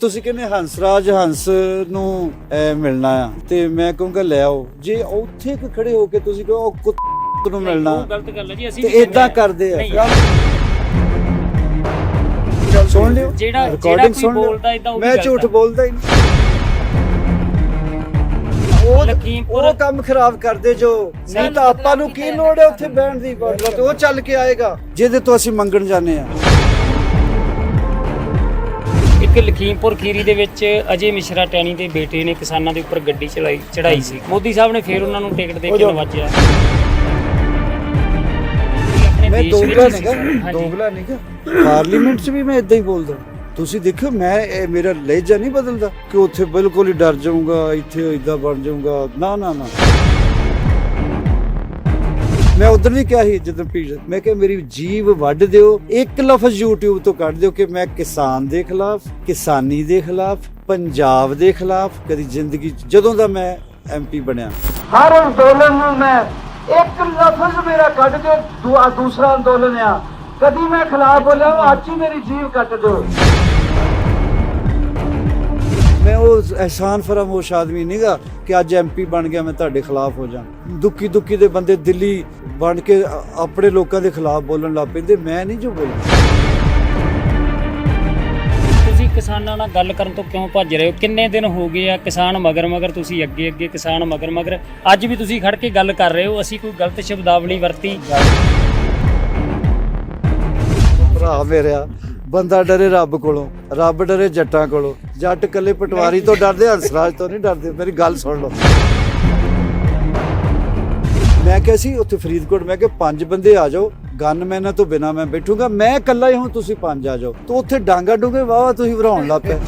ਤੁਸੀਂ ਕਹਿੰਦੇ ਹੰਸਰਾਜ ਹੰਸ ਨੂੰ ਮਿਲਣਾ ਆ ਤੇ ਮੈਂ ਕਹੂੰਗਾ ਲੈ ਆਓ। ਜੇ ਉੱਥੇ ਕੋ ਖੜੇ ਹੋ ਕੇ ਤੁਸੀਂ ਕਹੋ ਉਹ ਕੁੱਤ ਨੂੰ ਮਿਲਣਾ। ਉਹ ਗਲਤ ਗੱਲ ਹੈ ਜੀ ਅਸੀਂ ਤੇ ਇਦਾਂ ਕਰਦੇ ਆ। ਸੁਣ ਲਿਓ। ਜਿਹੜਾ- ਕੋਈ ਸੁਣ ਲਿਓ। ਬੋਲਦਾ ਉਹ ਵੀ ਮੈਂ ਝੂਠ। ਬੋਲਦਾ ਹੀ ਨਹੀਂ। ਉਹ ਕੰਮ ਖਰਾਬ ਕਰਦੇ ਜੋ। ਨਹੀਂ ਤਾਂ ਆਪਾਂ ਨੂੰ ਕੀ ਲੋੜ ਹੈ ਉੱਥੇ ਬਹਿਣ ਦੀ ਉਹ ਚੱਲ ਕੇ ਆਏਗਾ। ਜਿਹਦੇ ਤੋਂ ਅਸੀਂ ਮੰਗਣ ਜਾਂਦੇ ਆ। ਇੱਕ ਲਖੀਮਪੁਰ ਖੀਰੀ ਦੇ ਵਿੱਚ ਅਜੇ ਮਿਸ਼ਰਾ ਟੈਣੀ ਦੇ ਬੇਟੇ ਨੇ ਕਿਸਾਨਾਂ ਦੇ ਉੱਪਰ ਗੱਡੀ ਚਲਾਈ ਚੜਾਈ ਸੀ। ਮੋਦੀ ਸਾਹਿਬ ਨੇ ਫੇਰ ਉਹਨਾਂ ਨੂੰ ਟਿਕਟ ਦੇ ਕੇ ਨਵਾਜਿਆ। ਮੈਂ ਦੋਗਲਾ ਨਹੀਂਗਾ। ਦੋਗਲਾ ਨਹੀਂਗਾ ਪਾਰਲੀਮੈਂਟ 'ਚ ਵੀ ਮੈਂ ਇਦਾਂ ਹੀ ਬੋਲਦਾ। ਤੁਸੀਂ ਦੇਖਿਓ ਮੈਂ ਇਹ ਮੇਰਾ ਲਹਿਜਾ ਨਹੀਂ ਬਦਲਦਾ ਕਿ ਉੱਥੇ ਬਿਲਕੁਲ ਹੀ ਡਰ ਜਾਊਂਗਾ ਇੱਥੇ ਇਦਾਂ ਬਣ ਜਾਊਂਗਾ। ਨਾ ਨਾ ਨਾ। ਮੈਂ ਉਧਰ ਨਹੀਂ ਕਿਹਾ ਸੀ ਜਦੋਂ ਪੀੜ ਮੈਂ ਕਿਹਾ ਮੇਰੀ ਜੀਵ ਵੱਢ ਦਿਓ, ਇੱਕ ਲਫ਼ਜ਼ YouTube ਤੋਂ ਕੱਢ ਦਿਓ ਕਿ ਮੈਂ ਕਿਸਾਨ ਦੇ ਖਿਲਾਫ, ਕਿਸਾਨੀ ਦੇ ਖਿਲਾਫ, ਪੰਜਾਬ ਦੇ ਖਿਲਾਫ ਕਦੀ ਜ਼ਿੰਦਗੀ ਜਦੋਂ ਦਾ ਮੈਂ ਐਮਪੀ ਬਣਿਆ। ਹਰ ਅੰਦੋਲਨ ਨੂੰ ਮੈਂ ਇੱਕ ਲਫ਼ਜ਼ ਮੇਰਾ ਕੱਢ ਦਿਓ ਦੂਸਰਾ ਅੰਦੋਲਨ ਆ। ਕਦੀ ਮੈਂ ਖਿਲਾਫ ਬੋਲਿਆ, ਅੱਜ ਹੀ ਮੇਰੀ ਜੀਵ ਕੱਟ ਦਿਓ। ਮੈਂ ਉਹ ਅਹਿਸਾਨ ਫਰਾਮੋਸ਼ ਆਦਮੀ ਨਹੀਂਗਾ ਕਿ ਅੱਜ ਐਮਪੀ ਬਣ ਗਿਆ ਮੈਂ ਤੁਹਾਡੇ ਖਿਲਾਫ ਹੋ ਜਾ ਦੁੱਖੀ ਦੁੱਖੀ ਦੇ ਬੰਦੇ ਦਿੱਲੀ ਬਣ ਕੇ ਆਪਣੇ ਲੋਕਾਂ ਦੇ ਖਿਲਾਫ ਬੋਲਣ ਲੱਗ ਪੈਂਦੇ ਮੈਂ ਨਹੀਂ ਜੋ ਬੋਲਦਾ ਤੁਸੀਂ ਕਿਸਾਨਾਂ ਨਾਲ ਗੱਲ ਕਰਨ ਤੋਂ ਕਿਉਂ ਭੱਜ ਰਹੇ ਹੋ? ਕਿੰਨੇ ਦਿਨ ਹੋ ਗਏ ਆ ਕਿਸਾਨ ਮਗਰ ਮਗਰ ਤੁਸੀਂ ਅੱਗੇ ਅੱਗੇ ਕਿਸਾਨ ਮਗਰ ਮਗਰ। ਅੱਜ ਵੀ ਤੁਸੀਂ ਖੜ ਕੇ ਗੱਲ ਕਰ ਰਹੇ ਹੋ ਅਸੀਂ ਕੋਈ ਗਲਤ ਸ਼ਬਦਾਵਲੀ ਵਰਤੀ? ਭਰਾ ਮੇਰਿਆ ਬੰਦਾ ਡਰੇ ਰੱਬ ਕੋਲੋਂ ਰੱਬ ਡਰੇ ਜੱਟਾਂ ਕੋਲੋਂ। ਜੱਟ ਕੱਲੇ ਪਟਵਾਰੀ ਤੋਂ ਡਰਦੇ, ਹੰਸਰਾਜ ਤੋਂ ਨਹੀਂ ਡਰਦੇ। ਮੇਰੀ ਗੱਲ ਸੁਣ ਲਓ। ਮੈਂ ਕਿਹਾ ਸੀ, ਉੱਥੇ ਫਰੀਦਕੋਟ, ਮੈਂ ਕਿਹਾ ਪੰਜ ਬੰਦੇ ਆ ਜਾਓ, ਗਨਮੈਨਾਂ ਤੋਂ ਬਿਨਾ ਮੈਂ ਬੈਠੂਗਾ। ਮੈਂ ਇਕੱਲਾ ਹੀ ਹਾਂ ਤੁਸੀਂ ਪੰਜ ਆ ਜਾਓ। ਤੇ ਉੱਥੇ ਡਾਂਗਾ ਡੂਗੇ ਵਾਵਾ ਤੁਸੀਂ ਭਰਾਉਣ ਲੱਗ ਪਏ।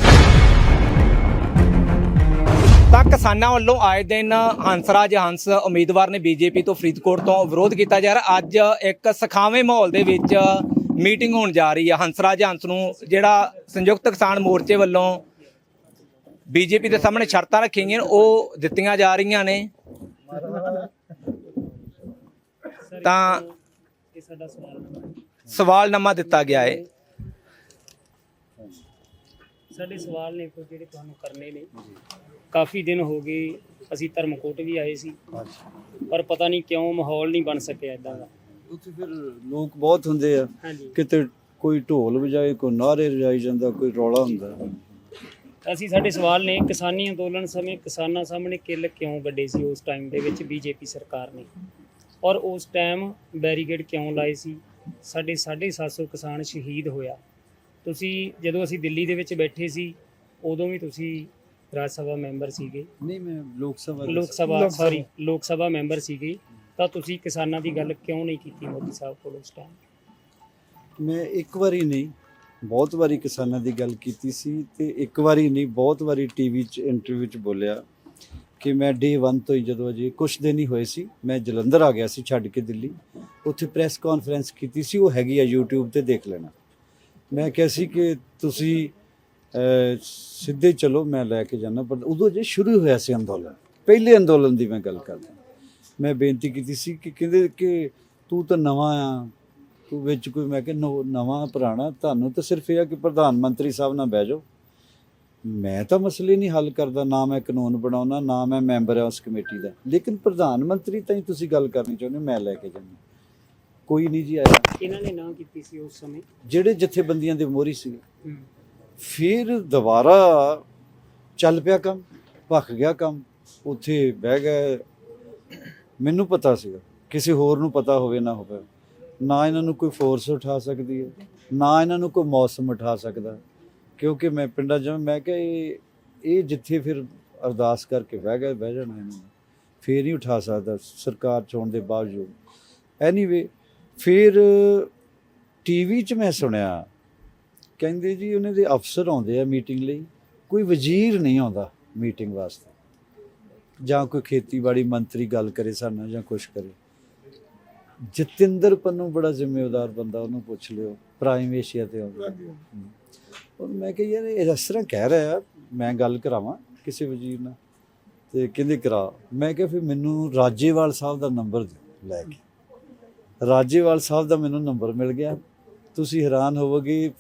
ਤਾਂ ਕਿਸਾਨਾਂ ਵੱਲੋਂ ਆਏ ਦਿਨ ਹੰਸਰਾਜ ਹੰਸ ਉਮੀਦਵਾਰ ਨੇ ਬੀਜੇਪੀ ਤੋਂ ਫਰੀਦਕੋਟ ਤੋਂ ਵਿਰੋਧ ਕੀਤਾ ਜਾ ਰਿਹਾ। ਅੱਜ ਇੱਕ ਸਖਾਵੇਂ ਮਾਹੌਲ ਦੇ ਵਿੱਚ ਮੀਟਿੰਗ ਹੋਣ ਜਾ ਰਹੀ ਹੈ। ਹੰਸਰਾਜ ਹੰਸ ਨੂੰ ਜਿਹੜਾ ਸੰਯੁਕਤ ਕਿਸਾਨ ਮੋਰਚੇ ਵੱਲੋਂ ਬੀਜੇਪੀ ਦੇ ਸਾਹਮਣੇ ਸ਼ਰਤਾਂ ਰੱਖੀਆਂ ਗਈਆਂ ਨੇ, ਉਹ ਦਿੱਤੀਆਂ ਜਾ ਰਹੀਆਂ ਨੇ। ਤਾਂ ਸਵਾਲ ਸਵਾਲਨਾਮਾ ਦਿੱਤਾ ਗਿਆ ਹੈ ਸਾਡੇ ਸਵਾਲ ਨੇ ਕੋਈ ਜਿਹੜੇ ਤੁਹਾਨੂੰ ਕਰਨੇ ਨੇ। ਕਾਫੀ ਦਿਨ ਹੋ ਗਏ ਅਸੀਂ ਧਰਮਕੋਟ ਵੀ ਆਏ ਸੀ। ਪਰ ਪਤਾ ਨਹੀਂ ਕਿਉਂ ਮਾਹੌਲ ਨਹੀਂ ਬਣ ਸਕਿਆ ਇਦਾਂ ਦਾ। ਉੱਥੇ ਫਿਰ ਲੋਕ ਬਹੁਤ ਹੁੰਦੇ ਆ। ਕਿਤੇ ਕੋਈ ਢੋਲ ਵਜਾਏ ਕੋਈ ਨਾਰੇ ਵਜਾਈ ਜਾਂਦਾ ਕੋਈ ਰੌਲਾ ਹੁੰਦਾ। ਅਸੀਂ ਸਾਡੇ ਸਵਾਲ ਨੇ ਕਿਸਾਨੀ ਅੰਦੋਲਨ ਸਮੇਂ ਕਿਸਾਨਾਂ ਸਾਹਮਣੇ ਕਿੱਲ ਕਿਉਂ ਵੱਡੇ ਸੀ? ਉਸ ਟਾਈਮ ਦੇ ਵਿੱਚ ਬੀਜੇਪੀ ਸਰਕਾਰ ਨੇ। ਔਰ ਉਸ ਟਾਈਮ ਬੈਰੀਕੇਡ ਕਿਉਂ ਲਾਏ ਸੀ? ਸਾਡੇ 750 ਕਿਸਾਨ ਸ਼ਹੀਦ ਹੋਇਆ। ਤੁਸੀਂ ਜਦੋਂ ਅਸੀਂ ਦਿੱਲੀ ਦੇ ਵਿੱਚ ਬੈਠੇ ਸੀ ਉਦੋਂ ਵੀ ਤੁਸੀਂ ਰਾਜ ਸਭਾ ਮੈਂਬਰ ਸੀਗੇ। ਨਹੀਂ ਮੈਂ ਲੋਕ ਸਭਾ ਲੋਕ ਸਭਾ ਸੌਰੀ ਲੋਕ ਸਭਾ ਮੈਂਬਰ ਸੀਗੇ। ਤਾਂ ਤੁਸੀਂ ਕਿਸਾਨਾਂ ਦੀ ਗੱਲ ਕਿਉਂ ਨਹੀਂ ਕੀਤੀ ਮੋਦੀ ਸਾਹਿਬ ਕੋਲ ਉਸ ਟਾਈਮ ਮੈਂ ਇੱਕ ਵਾਰੀ ਨਹੀਂ ਬਹੁਤ ਵਾਰੀ ਕਿਸਾਨਾਂ ਦੀ ਗੱਲ ਕੀਤੀ ਸੀ ਤੇ ਇੱਕ ਵਾਰੀ ਨਹੀਂ, ਬਹੁਤ ਵਾਰੀ ਟੀਵੀ 'ਚ ਇੰਟਰਵਿਊ 'ਚ ਬੋਲਿਆ ਕਿ ਮੈਂ ਡੇ 1 ਤੋਂ ਹੀ ਜਦੋਂ ਅਜੇ ਕੁਝ ਦਿਨ ਹੀ ਹੋਏ ਸੀ, ਮੈਂ ਜਲੰਧਰ ਆ ਗਿਆ ਸੀ ਛੱਡ ਕੇ ਦਿੱਲੀ। ਉੱਥੇ ਪ੍ਰੈਸ ਕਾਨਫਰੰਸ ਕੀਤੀ ਸੀ, ਉਹ ਹੈਗੀ ਆ YouTube ਤੇ ਦੇਖ ਲੈਣਾ। ਮੈਂ ਕਿਹਾ ਸੀ ਕਿ ਤੁਸੀਂ ਸਿੱਧੇ ਚਲੋ, ਮੈਂ ਲੈ ਕੇ ਜਾਣਾ ਪਰ ਉਦੋਂ ਜੇ ਸ਼ੁਰੂ ਹੋਇਆ ਸੀ ਅੰਦੋਲਨ। ਪਹਿਲੇ ਅੰਦੋਲਨ ਦੀ ਮੈਂ ਗੱਲ ਕਰਦਾ। ਮੈਂ ਬੇਨਤੀ ਕੀਤੀ ਸੀ ਕਿ ਕਹਿੰਦੇ ਕਿ ਤੂੰ ਤਾਂ ਨਵਾਂ ਆ ਵਿੱਚ ਕੋਈ ਮੈਂ ਕਿ ਨਵਾਂ ਪੁਰਾਣਾ ਤੁਹਾਨੂੰ ਤਾਂ ਸਿਰਫ ਇਹ ਆ ਕਿ ਪ੍ਰਧਾਨ ਮੰਤਰੀ ਸਾਹਿਬ ਨਾਲ ਬਹਿ ਜਾਓ। ਮੈਂ ਤਾਂ ਮਸਲੇ ਨਹੀਂ ਹੱਲ ਕਰਦਾ ਨਾ ਮੈਂ ਕਾਨੂੰਨ ਬਣਾਉਣਾ ਨਾ ਮੈਂ ਮੈਂਬਰ ਆ ਉਸ ਕਮੇਟੀ ਦਾ। ਲੇਕਿਨ ਪ੍ਰਧਾਨ ਮੰਤਰੀ ਤਾਂ ਹੀ ਤੁਸੀਂ ਗੱਲ ਕਰਨੀ ਚਾਹੁੰਦੇ ਹੋ, ਮੈਂ ਲੈ ਕੇ ਜਾਣਾ ਕੋਈ ਨਹੀਂ ਜੀ ਆਇਆ। ਇਹਨਾਂ ਨੇ ਨਾ ਕੀਤੀ ਸੀ ਉਸ ਸਮੇਂ? ਜਿਹੜੇ ਜਥੇਬੰਦੀਆਂ ਦੇ ਮੋਹਰੀ ਸੀ। ਫਿਰ ਦੁਬਾਰਾ ਚੱਲ ਪਿਆ ਕੰਮ ਭੱਖ ਗਿਆ ਕੰਮ ਉੱਥੇ ਬਹਿ ਗਏ। ਮੈਨੂੰ ਪਤਾ ਸੀਗਾ ਕਿਸੇ ਹੋਰ ਨੂੰ ਪਤਾ ਹੋਵੇ ਨਾ ਹੋਵੇ। ਨਾ ਇਹਨਾਂ ਨੂੰ ਕੋਈ ਫੋਰਸ ਉਠਾ ਸਕਦੀ ਹੈ, ਨਾ ਇਹਨਾਂ ਨੂੰ ਕੋਈ ਮੌਸਮ ਉਠਾ ਸਕਦਾ। ਕਿਉਂਕਿ ਮੈਂ ਪਿੰਡਾਂ ਜਿਵੇਂ, ਮੈਂ ਕਿਹਾ ਇਹ ਇਹ ਜਿੱਥੇ ਫਿਰ ਅਰਦਾਸ ਕਰਕੇ ਬਹਿ ਗਏ, ਬਹਿ ਜਾਣਾ ਇਹਨਾਂ ਨੇ। ਫੇਰ ਨਹੀਂ ਉਠਾ ਸਕਦਾ ਸਰਕਾਰ ਚੋਣ ਦੇ ਬਾਵਜੂਦ। ਐਨੀਵੇ ਫਿਰ ਟੀਵੀ 'ਚ ਮੈਂ ਸੁਣਿਆ, ਕਹਿੰਦੇ ਜੀ ਉਹਨਾਂ ਦੇ ਅਫਸਰ ਆਉਂਦੇ ਆ ਮੀਟਿੰਗ ਲਈ, ਕੋਈ ਵਜ਼ੀਰ ਨਹੀਂ ਆਉਂਦਾ ਮੀਟਿੰਗ ਵਾਸਤੇ। ਜਾਂ ਕੋਈ ਖੇਤੀਬਾੜੀ ਮੰਤਰੀ ਗੱਲ ਕਰੇ ਸਾਡੇ ਜਾਂ ਕੁਝ ਕਰੇ। ਜਤਿੰਦਰ ਪੰਨੂ ਬੜਾ ਜ਼ਿੰਮੇਵਾਰ ਬੰਦਾ ਉਹਨੂੰ ਪੁੱਛ ਲਿਓ। ਪ੍ਰਾਈਮ ਏਸ਼ੀਆ ਤੇ ਆਉਂਦਾ। ਉਹ ਮੈਂ ਕਿਹਾ ਯਾਰ ਇਹ ਇਸ ਤਰ੍ਹਾਂ ਕਹਿ ਰਿਹਾ ਮੈਂ ਗੱਲ ਕਰਾਵਾਂ ਕਿਸੇ ਵਜ਼ੀਰ ਨਾਲ? ਤੇ ਕਹਿੰਦੇ ਕਰਾ। ਮੈਂ ਕਿਹਾ ਫਿਰ ਮੈਨੂੰ ਰਾਜੇਵਾਲ ਸਾਹਿਬ ਦਾ ਨੰਬਰ ਲੈ ਕੇ। ਰਾਜੇਵਾਲ ਸਾਹਿਬ ਦਾ ਮੈਨੂੰ ਨੰਬਰ ਮਿਲ ਗਿਆ। ਤੁਸੀਂ ਹੈਰਾਨ ਹੋਵੋਗੇ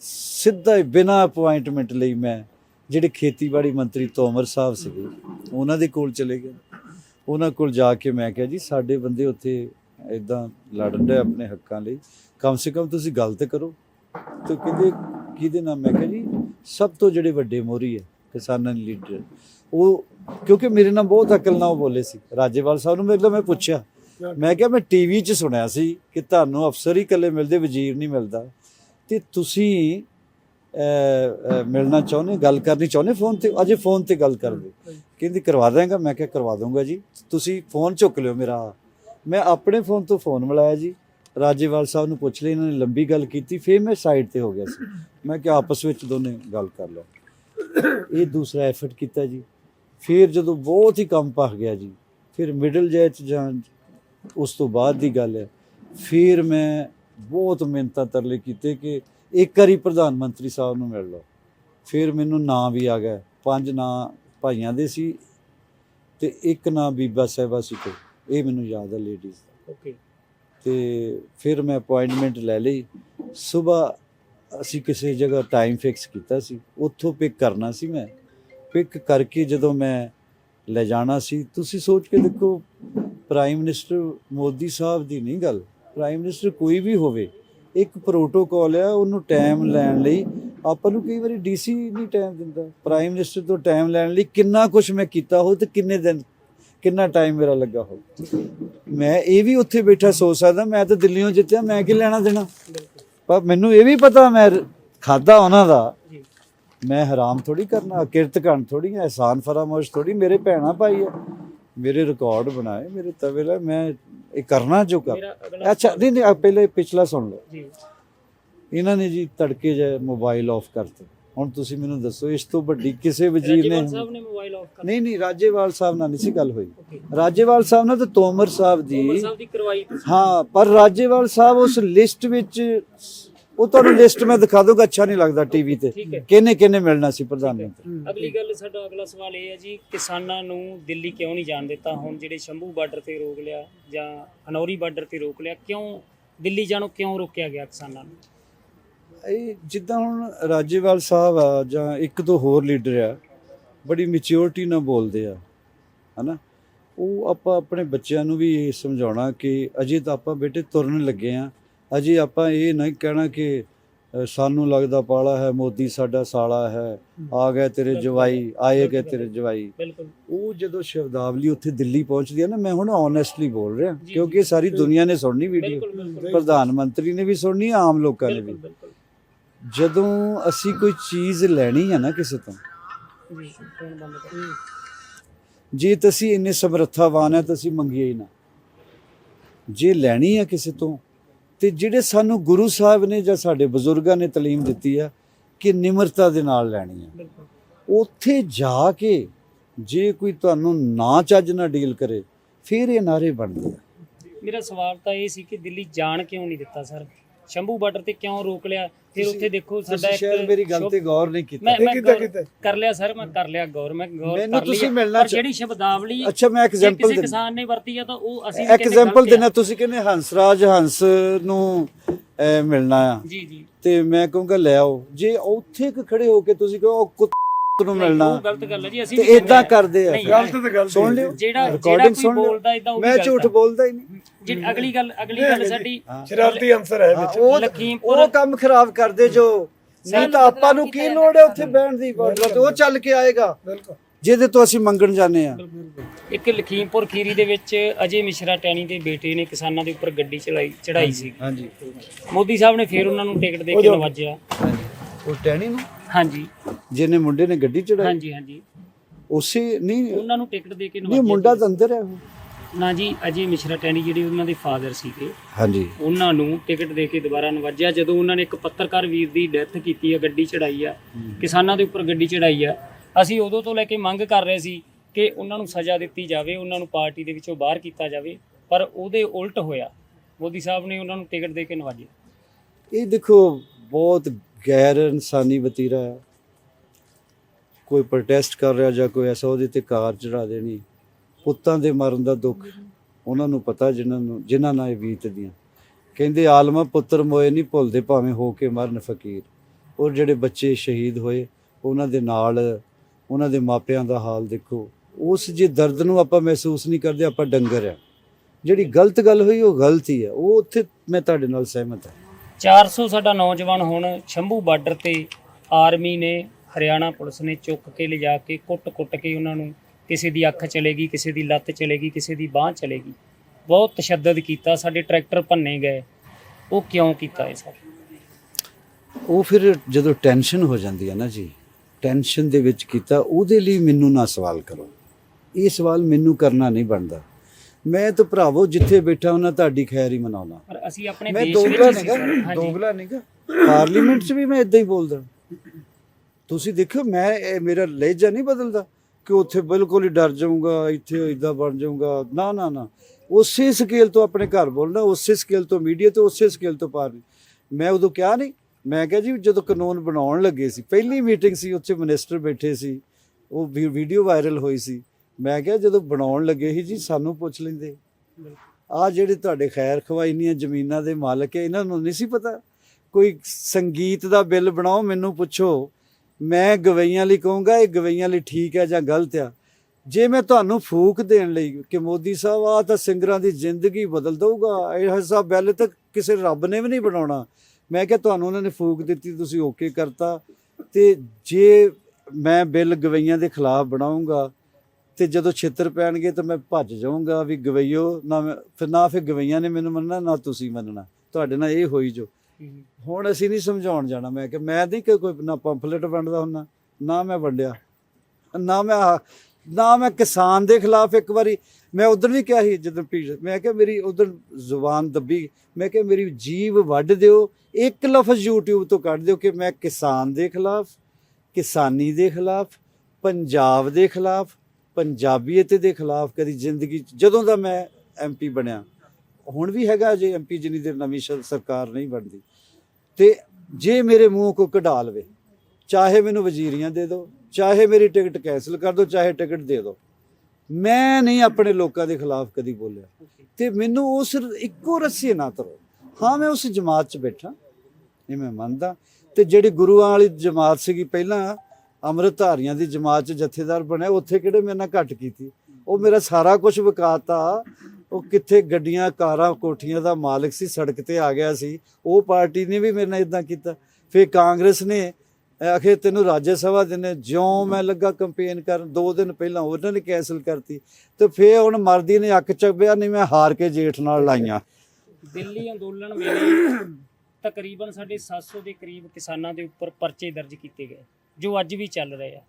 ਸਿੱਧਾ ਹੀ ਬਿਨਾਂ ਅਪਾਇੰਟਮੈਂਟ ਲਈ ਮੈਂ ਜਿਹੜੇ ਖੇਤੀਬਾੜੀ ਮੰਤਰੀ ਤੋਮਰ ਸਾਹਿਬ ਸੀਗੇ ਉਹਨਾਂ ਦੇ ਕੋਲ ਚਲੇ ਗਿਆ। ਉਹਨਾਂ ਕੋਲ ਜਾ ਕੇ ਮੈਂ ਕਿਹਾ ਜੀ ਸਾਡੇ ਬੰਦੇ ਉੱਥੇ ਇਦਾਂ ਲੜਨ ਦੇ ਆਪਣੇ ਹੱਕਾਂ ਲਈ। ਕਮ ਸੇ ਕਮ ਤੁਸੀਂ ਗੱਲ ਤੇ ਕਰੋ। ਤੇ ਕਹਿੰਦੇ ਕਿਹਦੇ ਨਾਲ? ਮੈਂ ਕਿਹਾ ਜੀ ਸਭ ਤੋਂ ਜਿਹੜੇ ਵੱਡੇ ਮੋਰੀ ਹੈ ਕਿਸਾਨਾਂ ਦੇ ਲੀਡਰ। ਉਹ ਕਿਉਂਕਿ ਮੇਰੇ ਨਾਲ ਬਹੁਤ ਅਕਲ ਨਾਲ ਬੋਲੇ ਸੀ। ਰਾਜੇਵਾਲ ਸਾਹਿਬ ਨੂੰ ਮੇਰੇ ਮੈਂ ਪੁੱਛਿਆ। ਮੈਂ ਕਿਹਾ ਮੈਂ ਟੀਵੀ 'ਚ ਸੁਣਿਆ ਸੀ ਕਿ ਤੁਹਾਨੂੰ ਅਫਸਰ ਹੀ ਇਕੱਲੇ ਮਿਲਦੇ ਵਜ਼ੀਰ ਨਹੀਂ ਮਿਲਦਾ। ਤੇ ਤੁਸੀਂ ਮਿਲਣਾ ਚਾਹੁੰਦੇ ਗੱਲ ਕਰਨੀ ਚਾਹੁੰਦੇ ਫੋਨ ਤੇ? ਅਜੇ ਫੋਨ ਤੇ ਗੱਲ ਕਰਦੇ। ਕਹਿੰਦੀ ਕਰਵਾ ਦਾਂਗਾ ਮੈਂ ਕਿਹਾ ਕਰਵਾ ਦੂੰਗਾ ਜੀ। ਤੁਸੀਂ ਫੋਨ ਚੁੱਕ ਲਿਓ ਮੇਰਾ। ਮੈਂ ਆਪਣੇ ਫੋਨ ਤੋਂ ਫੋਨ ਮਿਲਾਇਆ ਜੀ। ਰਾਜੇਵਾਲ ਸਾਹਿਬ ਨੂੰ ਪੁੱਛ ਲਈ ਇਹਨਾਂ ਨੇ ਲੰਬੀ ਗੱਲ ਕੀਤੀ, ਫਿਰ ਮੈਂ ਸਾਈਡ ਤੇ ਹੋ ਗਿਆ ਸੀ। ਮੈਂ ਕਿਹਾ ਆਪਸ ਵਿੱਚ ਦੋਨੇ ਗੱਲ ਕਰ ਲਓ। ਇਹ ਦੂਸਰਾ ਐਫਰਟ ਕੀਤਾ ਜੀ। ਫਿਰ ਜਦੋਂ ਬਹੁਤ ਹੀ ਕੰਮ ਪੱਕ ਗਿਆ ਜੀ, ਫਿਰ ਮਿਡਲ ਜੈ ਚ ਜਾਂ ਉਸ ਤੋਂ ਬਾਅਦ ਦੀ ਗੱਲ ਹੈ। ਫਿਰ ਮੈਂ ਬਹੁਤ ਮਿਹਨਤਾਂ ਤਰਲੇ ਕੀਤੇ ਕਿ ਇੱਕ ਵਾਰੀ ਪ੍ਰਧਾਨ ਮੰਤਰੀ ਸਾਹਿਬ ਨੂੰ ਮਿਲ ਲਓ। ਫਿਰ ਮੈਨੂੰ ਨਾਂ ਵੀ ਆ ਗਿਆ। ਪੰਜ ਨਾਂ ਭਾਈਆਂ ਦੇ ਸੀ ਤੇ ਇੱਕ ਨਾਂ ਬੀਬਾ ਸਾਹਿਬਾ ਸੀ ਕੋਈ। ਇਹ ਮੈਨੂੰ ਯਾਦ ਹੈ ਲੇਡੀਜ਼ ਓਕੇ ਤੇ ਫਿਰ ਮੈਂ ਅਪਾਇੰਟਮੈਂਟ ਲੈ ਲਈ। ਸਵੇਰ ਅਸੀਂ ਕਿਸੇ ਜਗ੍ਹਾ ਟਾਈਮ ਫਿਕਸ ਕੀਤਾ ਸੀ। ਉੱਥੋਂ ਪਿਕ ਕਰਨਾ ਸੀ ਮੈਂ। ਪਿਕ ਕਰਕੇ ਜਦੋਂ ਮੈਂ ਲੈ ਜਾਣਾ ਸੀ ਤੁਸੀਂ ਸੋਚ ਕੇ ਦੇਖੋ ਪ੍ਰਾਈਮ ਮਿਨਿਸਟਰ ਮੋਦੀ ਸਾਹਿਬ ਦੀ ਨਹੀਂ ਗੱਲ। ਪ੍ਰਾਈਮ ਮਿਨਿਸਟਰ ਕੋਈ ਵੀ ਹੋਵੇ ਇੱਕ ਪ੍ਰੋਟੋਕਾਲ ਆ ਉਹਨੂੰ ਟਾਈਮ ਲੈਣ ਲਈ। ਆਪਾਂ ਨੂੰ ਕਈ ਵਾਰੀ ਡੀਸੀ ਨਹੀਂ ਟਾਈਮ ਦਿੰਦਾ। ਪ੍ਰਾਈਮ ਮਿਨਿਸਟਰ ਤੋਂ ਟਾਈਮ ਲੈਣ ਲਈ ਕਿੰਨਾ ਕੁਝ ਮੈਂ ਕੀਤਾ ਹੋ ਤੇ ਕਿੰਨੇ ਦਿਨ ਕਿੰਨਾ ਟਾਈਮ ਮੇਰਾ ਲੱਗਾ ਹੋ ਮੈਂ ਇਹ ਵੀ ਉੱਥੇ ਬੈਠਾ ਸੋਚ ਸਕਦਾ ਮੈਂ ਤਾਂ ਦਿੱਲੀੋਂ ਜਿੱਤਿਆ ਮੈਂ ਕੀ ਲੈਣਾ ਦੇਣਾ? ਪਰ ਮੈਨੂੰ ਇਹ ਵੀ ਪਤਾ ਮੈਂ ਖਾਦਾ ਉਹਨਾਂ ਦਾ। ਮੈਂ ਹਰਾਮ ਥੋੜੀ ਕਰਨਾ ਕਿਰਤ ਕਰਨ ਥੋੜੀ ਐਹਸਾਨ ਫਰਾਮੋਸ਼ ਥੋੜੀ ਮੇਰੇ ਭੈਣਾ ਭਾਈ ਆ। ਮੇਰੇ ਰਿਕਾਰਡ ਬਣਾਏ ਮੇਰੇ ਤਵੇਲਾ ਮੈਂ ਇਹ ਕਰਨਾ ਜੋ ਕਰ ਅੱਛਾ ਨਹੀਂ ਨਹੀਂ ਪਹਿਲੇ ਪਿਛਲਾ ਸੁਣ ਲਓ। ਜੀ। ਇਹਨਾਂ ਨੇ ਜੀ ਤੜਕੇ ਜੇ ਮੋਬਾਈਲ ਆਫ ਕਰਤੇ। ਹੁਣ ਤੁਸੀਂ ਮੈਨੂੰ ਦੱਸੋ ਇਸ ਤੋਂ ਵੱਡੀ ਕਿਸੇ ਵਜ਼ੀਰ ਨੇ ਸਾਹਿਬ ਨੇ ਮੋਬਾਈਲ ਆਫ ਕਰ ਨਹੀਂ ਨਹੀਂ ਰਾਜੇਵਾਲ ਸਾਹਿਬ ਨਾਲ ਨਹੀਂ ਸੀ ਗੱਲ ਹੋਈ। ਰਾਜੇਵਾਲ ਸਾਹਿਬ ਨਾਲ ਤੇ ਤੋਮਰ ਸਾਹਿਬ ਦੀ ਉਮਰ ਸਾਹਿਬ ਦੀ ਕਰਵਾਈ ਤੁਸੀਂ। ਹਾਂ ਪਰ ਰਾਜੇਵਾਲ ਸਾਹਿਬ ਉਸ ਲਿਸਟ ਵਿੱਚ ਉਹ ਤੁਹਾਨੂੰ ਲਿਸਟ ਮੈਂ ਦਿਖਾ ਦੂੰਗਾ ਅੱਛਾ ਨਹੀਂ ਲੱਗਦਾ ਟੀਵੀ ਤੇ। ਕਿਹਨੇ ਕਿਹਨੇ ਮਿਲਣਾ ਸੀ ਪ੍ਰਧਾਨ ਮੰਤਰੀ? ਅਗਲੀ ਗੱਲ ਸਾਡਾ ਅਗਲਾ ਸਵਾਲ ਇਹ ਹੈ ਜੀ ਕਿਸਾਨਾਂ ਨੂੰ ਦਿੱਲੀ ਕਿਉਂ ਨਹੀਂ ਜਾਣ ਦਿੱਤਾ? ਹੁਣ ਜਿਹੜੇ ਸ਼ੰਭੂ ਬਾਰਡਰ ਤੇ ਰੋਕ ਲਿਆ ਜਾਂ ਹਨੌਰੀ ਬਾਰਡਰ ਤੇ ਰੋਕ ਲਿਆ ਕਿਉਂ ਦਿੱਲੀ ਜਾਣੋਂ ਕਿਉਂ ਰੋਕਿਆ ਗਿਆ ਕਿਸਾਨਾਂ ਨੂੰ? ਇਹ ਜਿੱਦਾਂ ਹੁਣ ਰਾਜੇਵਾਲ ਸਾਹਿਬ ਆ ਜਾਂ ਇੱਕ ਦੋ ਹੋਰ ਲੀਡਰ ਆ ਬੜੀ ਮੈਚਿਓਰਿਟੀ ਨਾਲ ਬੋਲਦੇ ਆ ਹਨਾ? ਉਹ ਆਪਾਂ ਆਪਣੇ ਬੱਚਿਆਂ ਨੂੰ ਵੀ ਇਹ ਸਮਝਾਉਣਾ ਕਿ ਅਜੇ ਤਾਂ ਆਪਾਂ ਬੇਟੇ ਤੁਰਨ ਲੱਗੇ ਆ ਅਜੇ ਆਪਾਂ ਇਹ ਨਹੀਂ ਕਹਿਣਾ ਕਿ ਸਾਨੂੰ ਲੱਗਦਾ ਪਾਲਾ ਹੈ ਮੋਦੀ ਸਾਡਾ ਸਾਲਾ ਹੈ ਆ ਗਏ ਤੇਰੇ ਜਵਾਈ ਆਏ ਗਏ ਤੇਰੇ ਜਵਾਈ। ਉਹ ਜਦੋਂ ਸ਼ਬਦਾਵਲੀ ਉੱਥੇ ਦਿੱਲੀ ਪਹੁੰਚਦੀ ਹੈ ਨਾ ਮੈਂ ਹੁਣ ਓਨੈਸਟਲੀ ਬੋਲ ਰਿਹਾ ਕਿਉਂਕਿ ਸਾਰੀ ਦੁਨੀਆ ਨੇ ਸੁਣਨੀ ਵੀਡੀਓ ਪ੍ਰਧਾਨ ਮੰਤਰੀ ਨੇ ਵੀ ਸੁਣਨੀ ਆਮ ਲੋਕਾਂ ਨੇ ਵੀ। ਜਦੋਂ ਅਸੀਂ ਕੋਈ ਚੀਜ਼ ਲੈਣੀ ਹੈ ਨਾ ਕਿਸੇ ਤੋਂ ਜੀ ਤੁਸੀਂ ਇੰਨੇ ਸਮਰੱਥਾਵਾਨ ਹੈ ਤਾਂ ਅਸੀਂ ਮੰਗੀਏ ਹੀ ਨਾ। ਜੇ ਲੈਣੀ ਹੈ ਕਿਸੇ ਤੋਂ ਤੇ ਜਿਹੜੇ ਸਾਨੂੰ ਗੁਰੂ ਸਾਹਿਬ ਨੇ ਜਾਂ ਸਾਡੇ ਬਜ਼ੁਰਗਾਂ ਨੇ ਤਾਲੀਮ ਦਿੱਤੀ ਆ ਕਿ ਨਿਮਰਤਾ ਦੇ ਨਾਲ ਲੈਣੀ ਹੈ ਬਿਲਕੁਲ। ਉੱਥੇ ਜਾ ਕੇ ਜੇ ਕੋਈ ਤੁਹਾਨੂੰ ਨਾ ਚੱਜ ਨਾਲ ਡੀਲ ਕਰੇ ਫਿਰ ਇਹ ਨਾਰੇ ਬਣਦੇ ਆ। ਮੇਰਾ ਸਵਾਲ ਤਾਂ ਇਹ ਸੀ ਕਿ ਦਿੱਲੀ ਜਾਣ ਕਿਉਂ ਨਹੀਂ ਦਿੱਤਾ ਸਰ? ਸ਼ੰਭੂ ਬਾਰਡਰ ਤੇ ਕਿਉਂ ਰੋਕ ਲਿਆ ਫਿਰ ਉੱਥੇ ਦੇਖੋ ਸਾਡਾ ਇੱਕ ਸ਼ਾਇਦ ਮੇਰੀ ਗੱਲ ਤੇ ਗੌਰ ਨਹੀਂ ਕੀਤਾ ਮੈਂ ਮੈਂ ਕੀਤਾ। ਕਰ ਲਿਆ ਸਰ ਮੈਂ ਕਰ ਲਿਆ ਗੌਰ ਮੈਂ ਗੌਰ ਕਰ ਤੁਸੀਂ। ਮਿਲਣਾ ਜਿਹੜੀ ਸ਼ਬਦਾਵਲੀ ਅੱਛਾ ਮੈਂ ਐਗਜ਼ਾਮਪਲ ਕਿਸੇ ਕਿਸਾਨ ਨੇ ਵਰਤੀ ਆ ਤਾਂ ਉਹ ਅਸੀਂ ਐਗਜ਼ਾਮਪਲ। ਦੇਣਾ ਤੁਸੀਂ ਕਹਿੰਦੇ ਹੰਸਰਾਜ ਹੰਸ ਨੂੰ ਮਿਲਣਾ ਆ ਜੀ ਜੀ ਤੇ ਮੈਂ ਕਹੂੰਗਾ ਲੈ ਆਓ ਜੇ ਉੱਥੇ ਇੱਕ ਖੜੇ ਹੋ ਕੇ ਤੁਸੀਂ ਕਹੋ ਨੂੰ ਮਿਲਣਾ। ਉਹ ਗਲਤ ਗੱਲ ਹੈ ਜੀ ਅਸੀਂ ਤੇ ਇਦਾਂ। ਕਰਦੇ ਆ। ਗਲਤ ਤੇ ਗਲਤ ਸੁਣ ਲਿਓ। ਜਿਹੜਾ ਜਿਹੜਾ ਕੋਈ। ਬੋਲਦਾ ਇਦਾਂ ਉਹ ਵੀ ਮੈਂ ਝੂਠ। ਬੋਲਦਾ ਹੀ ਨਹੀਂ। ਜਿਹੜੀ ਅਗਲੀ ਗੱਲ ਅਗਲੀ ਗੱਲ ਸਾਡੀ। ਸ਼ਰਾਰਤੀ ਅੰਸਰ ਹੈ ਵਿੱਚ। ਉਹ ਲਖੀਮਪੁਰ- ਉਹ ਕੰਮ ਖਰਾਬ ਕਰਦੇ ਜੋ। ਨਹੀਂ ਤਾਂ ਆਪਾਂ ਨੂੰ ਕੀ ਲੋੜ ਹੈ ਉੱਥੇ ਬਹਿਣ ਦੀ? ਤੇ ਉਹ ਚੱਲ ਕੇ ਆਏਗਾ। ਬਿਲਕੁਲ। ਜਿਹਦੇ ਤੋਂ ਅਸੀਂ ਮੰਗਣ ਜਾਂਦੇ ਆ ਇੱਕ ਲਖੀਮਪੁਰ ਖੀਰੀ ਦੇ ਵਿੱਚ ਅਜੇ ਮਿਸ਼ਰਾ ਟੈਣੀ ਦੇ ਬੇਟੇ ਨੇ ਕਿਸਾਨਾਂ ਦੇ ਉੱਪਰ ਗੱਡੀ ਚਲਾਈ ਚੜਾਈ ਸੀ। ਹਾਂਜੀ। ਮੋਦੀ ਸਾਹਿਬ ਨੇ ਫੇਰ ਉਹਨਾਂ ਨੂੰ ਟਿਕਟ ਦੇ ਕੇ ਨਵਾਜਿਆ। ਉਹ ਟਹਿਣੀ ਨੂੰ? ਹਾਂਜੀ। ਜਿਹਨੇ ਮੁੰਡੇ ਨੇ ਗੱਡੀ ਚੜਾਈ? ਹਾਂਜੀ ਹਾਂਜੀ। ਉਸੇ ਨਹੀਂ ਉਹਨਾਂ ਨੂੰ ਟਿਕਟ ਦੇ ਕੇ ਨਹੀਂ ਨਵਾਜਿਆ ਮੁੰਡਾ ਤਾਂ ਅੰਦਰ ਹੈ ਉਹ। ਨਾ ਜੀ ਅਜੇ ਮਿਸ਼ਰਾ ਟੈਣੀ ਜਿਹੜੇ ਉਹਨਾਂ ਦੇ ਫਾਦਰ ਸੀਗੇ ਹਾਂਜੀ। ਉਹਨਾਂ ਨੂੰ ਟਿਕਟ ਦੇ ਕੇ ਦੁਬਾਰਾ ਨਵਾਜਿਆ। ਜਦੋਂ ਉਹਨਾਂ ਨੇ ਇੱਕ ਪੱਤਰਕਾਰ ਵੀਰ ਦੀ ਡੈਥ ਕੀਤੀ ਹੈ ਗੱਡੀ ਚੜਾਈ ਆ ਕਿਸਾਨਾਂ ਦੇ ਉੱਪਰ ਗੱਡੀ ਚੜਾਈ ਆ ਅਸੀਂ ਉਦੋਂ ਤੋਂ ਲੈ ਕੇ ਮੰਗ ਕਰ ਰਹੇ ਸੀ ਕਿ ਉਹਨਾਂ ਨੂੰ ਸਜ਼ਾ ਦਿੱਤੀ ਜਾਵੇ ਉਹਨਾਂ ਨੂੰ ਪਾਰਟੀ ਦੇ ਵਿੱਚੋਂ ਬਾਹਰ ਕੀਤਾ ਜਾਵੇ ਪਰ ਉਹਦੇ ਉਲਟ ਹੋਇਆ। ਮੋਦੀ ਸਾਹਿਬ ਨੇ ਉਹਨਾਂ ਨੂੰ ਟਿਕਟ ਦੇ ਕੇ ਨਵਾਜਿਆ। ਇਹ ਦੇਖੋ ਬਹੁਤ ਗੈਰ ਇਨਸਾਨੀ ਵਤੀਰਾ ਹੈ। ਕੋਈ ਪ੍ਰੋਟੈਸਟ ਕਰ ਰਿਹਾ ਜਾਂ ਕੋਈ ਐਸਾ, ਉਹਦੇ ਤੇ ਕਾਰ ਚੜਾ ਦੇਣੀ। ਪੁੱਤਾਂ ਦੇ ਮਰਨ ਦਾ ਦੁੱਖ, ਉਹਨਾਂ ਨੂੰ ਪਤਾ ਜਿਨ੍ਹਾਂ ਨੂੰ, ਜਿਨ੍ਹਾਂ ਨਾਲ ਇਹ ਬੀਤਦੀਆਂ। ਕਹਿੰਦੇ ਆਲਮਾ ਪੁੱਤਰ ਮੋਏ ਨਹੀਂ ਭੁੱਲਦੇ, ਭਾਵੇਂ ਹੋ ਕੇ ਮਰਨ ਫਕੀਰ। ਔਰ ਜਿਹੜੇ ਬੱਚੇ ਸ਼ਹੀਦ ਹੋਏ, ਉਹਨਾਂ ਦੇ ਨਾਲ, ਉਹਨਾਂ ਦੇ ਮਾਪਿਆਂ ਦਾ ਹਾਲ ਦੇਖੋ। ਉਸ ਜੇ ਦਰਦ ਨੂੰ ਆਪਾਂ ਮਹਿਸੂਸ ਨਹੀਂ ਕਰਦੇ, ਆਪਾਂ ਡੰਗਰ ਆ ਜਿਹੜੀ ਗਲਤ ਗੱਲ ਹੋਈ, ਉਹ ਗਲਤ ਹੀ ਹੈ। ਉਹ ਉੱਥੇ ਮੈਂ ਤੁਹਾਡੇ ਨਾਲ ਸਹਿਮਤ ਹਾਂ। 400 ਸਾਡਾ ਨੌਜਵਾਨ ਹੁਣ ਸ਼ੰਭੂ ਬਾਰਡਰ ਤੇ ਆਰਮੀ ਨੇ, ਹਰਿਆਣਾ ਪੁਲਿਸ ਨੇ ਚੁੱਕ ਕੇ ਲਿਜਾ ਕੇ, ਕੁੱਟ-ਕੁੱਟ ਕੇ ਉਹਨਾਂ ਨੂੰ ਕਿਸੇ ਦੀ ਅੱਖ ਚਲੇਗੀ, ਕਿਸੇ ਦੀ ਲੱਤ ਚਲੇਗੀ, ਕਿਸੇ ਦੀ ਬਾਹ ਚਲੇਗੀ। ਬਹੁਤ ਤਸ਼ੱਦਦ ਕੀਤਾ, ਸਾਡੇ ਟਰੈਕਟਰ ਭੰਨੇ ਗਏ। ਉਹ ਕਿਉਂ ਕੀਤਾ ਇਹ ਸਰ ਉਹ ਫਿਰ ਜਦੋਂ ਟੈਨਸ਼ਨ ਹੋ ਜਾਂਦੀ ਹੈ ਨਾ ਜੀ, ਟੈਨਸ਼ਨ ਦੇ ਵਿੱਚ ਕੀਤਾ, ਉਹਦੇ ਲਈ ਮੈਨੂੰ ਨਾ ਸਵਾਲ ਕਰੋ। ਇਹ ਸਵਾਲ ਮੈਨੂੰ ਕਰਨਾ ਨਹੀਂ ਬਣਦਾ। ਮੈਂ ਤਾਂ ਭਰਾਵੋ ਜਿੱਥੇ ਬੈਠਾ ਉਹਨਾਂ ਤੁਹਾਡੀ ਖੈਰ ਹੀ ਮਨਾਉਣਾ। ਪਰ ਅਸੀਂ ਆਪਣੇ ਮੈਂ ਦੇਸ਼ ਦੋਗਲਾ ਵਿੱਚ ਨਹੀਂਗਾ ਦੋਗਲਾ ਨਹੀਂਗਾ। ਪਾਰਲੀਮੈਂਟ 'ਚ ਵੀ ਮੈਂ ਇਦਾਂ ਹੀ ਬੋਲਦਾ। ਤੁਸੀਂ ਦੇਖੋ ਮੈਂ ਇਹ ਮੇਰਾ ਲਹਿਜਾ ਨਹੀਂ ਬਦਲਦਾ ਕਿ ਉੱਥੇ ਬਿਲਕੁਲ ਹੀ ਡਰ ਜਾਊਂਗਾ ਇੱਥੇ ਇਦਾਂ ਬਣ ਜਾਊਂਗਾ। ਨਾ ਨਾ ਨਾ। ਉਸੇ ਸਕੇਲ ਤੋਂ ਆਪਣੇ ਘਰ ਬੋਲਣਾ ਉਸੇ ਸਕੇਲ ਤੋਂ ਮੀਡੀਆ ਤੇ ਉਸੇ ਸਕੇਲ ਤੋਂ ਪਾਰ ਮੈਂ ਉਦੋਂ ਕਿਹਾ ਨਹੀਂ ਮੈਂ ਕਿਹਾ ਜੀ ਜਦੋਂ ਕਾਨੂੰਨ ਬਣਾਉਣ ਲੱਗੇ ਸੀ ਪਹਿਲੀ ਮੀਟਿੰਗ ਸੀ ਉੱਥੇ ਮਿਨਿਸਟਰ ਬੈਠੇ ਸੀ। ਉਹ ਵੀਡੀਓ ਵਾਇਰਲ ਹੋਈ ਸੀ। ਮੈਂ ਕਿਹਾ ਜਦੋਂ ਬਣਾਉਣ ਲੱਗੇ ਸੀ ਜੀ ਸਾਨੂੰ ਪੁੱਛ ਲੈਂਦੇ। ਆ ਜਿਹੜੇ ਤੁਹਾਡੇ ਖੈਰ ਖਵਾਈਨੀਆਂ ਜ਼ਮੀਨਾਂ ਦੇ ਮਾਲਕ ਹੈ ਇਹਨਾਂ ਨੂੰ ਨਹੀਂ ਸੀ ਪਤਾ? ਕੋਈ ਸੰਗੀਤ ਦਾ ਬਿੱਲ ਬਣਾਓ ਮੈਨੂੰ ਪੁੱਛੋ। ਮੈਂ ਗਵਈਆਂ ਲਈ ਕਹੂੰਗਾ ਇਹ ਗਵਈਆਂ ਲਈ ਠੀਕ ਹੈ ਜਾਂ ਗਲਤ ਆ। ਜੇ ਮੈਂ ਤੁਹਾਨੂੰ ਫੂਕ ਦੇਣ ਲਈ ਕਿ ਮੋਦੀ ਸਾਹਿਬ ਆ ਤਾਂ ਸਿੰਗਰਾਂ ਦੀ ਜ਼ਿੰਦਗੀ ਬਦਲ ਦਊਗਾ। ਇਹ ਹਿਸਾਬ ਬਿੱਲ ਤਾਂ ਕਿਸੇ ਰੱਬ ਨੇ ਵੀ ਨਹੀਂ ਬਣਾਉਣਾ। ਮੈਂ ਕਿਹਾ ਤੁਹਾਨੂੰ ਉਹਨਾਂ ਨੇ ਫੂਕ ਦਿੱਤੀ ਤੁਸੀਂ ਓਕੇ ਕਰਤਾ। ਤੇ ਜੇ ਮੈਂ ਬਿੱਲ ਗਵਈਆਂ ਦੇ ਖਿਲਾਫ ਬਣਾਉਂਗਾ ਤੇ ਜਦੋਂ ਛਿੱਤਰ ਪੈਣਗੇ ਤਾਂ ਮੈਂ ਭੱਜ ਜਾਊਂਗਾ ਵੀ ਗਵਈਓ, ਨਾ ਮੈਂ ਫਿਰ ਨਾ ਫਿਰ ਗਵਈਆਂ ਨੇ ਮੈਨੂੰ ਮੰਨਣਾ, ਨਾ ਤੁਸੀਂ ਮੰਨਣਾ। ਤੁਹਾਡੇ ਨਾਲ ਇਹ ਹੋਈ ਜੋ। ਹੁਣ ਅਸੀਂ ਨਹੀਂ ਸਮਝਾਉਣ ਜਾਣਾ। ਮੈਂ ਕਿ ਮੈਂ ਨਹੀਂ ਕਿ ਕੋਈ ਨਾ ਪੰਫਲੇਟ ਵੰਡਦਾ ਹੁੰਦਾ, ਨਾ ਮੈਂ ਵੰਡਿਆ। ਨਾ ਮੈਂ ਆਹ- ਨਾ ਮੈਂ ਕਿਸਾਨ ਦੇ ਖਿਲਾਫ ਇੱਕ ਵਾਰੀ ਮੈਂ ਉਧਰ ਵੀ ਕਿਹਾ ਸੀ ਜਦੋਂ ਪੀ- ਮੈਂ ਕਿਹਾ, ਮੇਰੀ ਉਧਰ ਜ਼ੁਬਾਨ ਦੱਬੀ। ਮੈਂ ਕਿਹਾ, ਮੇਰੀ ਜੀਭ ਵੱਢ ਦਿਓ। ਇੱਕ ਲਫ਼ਜ਼ YouTube ਤੋਂ ਕੱਢ ਦਿਓ ਕਿ ਮੈਂ ਕਿਸਾਨ ਦੇ ਖਿਲਾਫ, ਕਿਸਾਨੀ ਦੇ ਖਿਲਾਫ, ਪੰਜਾਬ ਦੇ ਖਿਲਾਫ ਪੰਜਾਬੀਅਤ ਦੇ ਖਿਲਾਫ ਕਦੀ ਜ਼ਿੰਦਗੀ 'ਚ ਜਦੋਂ ਦਾ ਮੈਂ ਐਮਪੀ ਬਣਿਆ, ਹੁਣ ਵੀ ਹੈਗਾ ਜੇ ਐਮਪੀ ਜਿੰਨੀ ਦੇਰ ਨਵੀਂ ਸ਼- ਸਰਕਾਰ ਨਹੀਂ ਬਣਦੀ। ਤੇ ਜੇ ਮੇਰੇ ਮੂੰਹ ਕੋ ਕਢਾ ਲਵੇ ਚਾਹੇ ਮੈਨੂੰ ਵਜ਼ੀਰੀਆਂ ਦੇ ਦਿਓ ਚਾਹੇ ਮੇਰੀ ਟਿਕਟ ਕੈਨਸਲ ਕਰ ਦਿਓ ਚਾਹੇ ਟਿਕਟ ਦੇ ਦਿਓ ਮੈਂ ਨਹੀਂ ਆਪਣੇ ਲੋਕਾਂ ਦੇ ਖਿਲਾਫ ਕਦੀ ਬੋਲਿਆ। ਤੇ ਮੈਨੂੰ ਉਸ ਇੱਕੋ ਰੱਸੀ ਨਾ ਤਰੋ। ਹਾਂ, ਮੈਂ ਉਸ ਜਮਾਤ 'ਚ ਬੈਠਾ, ਇਹ ਮੈਂ ਮੰਨਦਾ। ਤੇ ਜਿਹੜੀ ਗੁਰੂਆਂ ਵਾਲੀ ਜਮਾਤ ਸੀਗੀ ਪਹਿਲਾਂ ਅੰਮ੍ਰਿਤਧਾਰੀਆਂ ਦੀ ਜਮਾਤ 'ਚ ਜਥੇਦਾਰ ਬਣਿਆ, ਉੱਥੇ ਕਿਹੜੇ ਮੇਰੇ ਨਾਲ ਘੱਟ ਕੀਤੀ? ਉਹ ਮੇਰਾ ਸਾਰਾ ਕੁਝ ਵਿਕਾਤਾ। ਉਹ ਕਿੱਥੇ ਗੱਡੀਆਂ, ਕਾਰਾਂ, ਕੋਠੀਆਂ ਦਾ ਮਾਲਕ ਸੀ, ਸੜਕ ਤੇ ਆ ਗਿਆ ਸੀ। ਉਹ ਪਾਰਟੀ ਨੇ ਵੀ ਮੇਰੇ ਨਾਲ ਇਦਾਂ ਕੀਤਾ। ਫਿਰ ਕਾਂਗਰਸ ਨੇ ਆਖੇ ਤੈਨੂੰ ਰਾਜ ਸਭਾ ਦਿਨੇ ਜਿਉਂ ਮੈਂ ਲੱਗਾ ਕੰਪੇਨ ਕਰਨ, ਦੋ ਦਿਨ ਪਹਿਲਾਂ ਉਹਨਾਂ ਨੇ ਕੈਨਸਲ ਕਰਤੀ। ਤੇ ਫਿਰ ਹੁਣ ਮਰਦੀ ਨੇ ਅੱਖ ਚੱਬਿਆ, ਨਹੀਂ ਮੈਂ ਹਾਰ ਕੇ ਜੇਠ ਨਾਲ ਲਾਈਆਂ। ਦਿੱਲੀ ਅੰਦੋਲਨ ਵੇਲੇ ਤਕਰੀਬਨ ਸਾਡੇ 700 ਦੇ ਕਰੀਬ ਕਿਸਾਨਾਂ ਦੇ ਉੱਪਰ ਪਰਚੇ ਦਰਜ ਕੀਤੇ ਗਏ। ਜੋ ਅੱਜ ਵੀ ਚੱਲ ਰਹੇ ਆ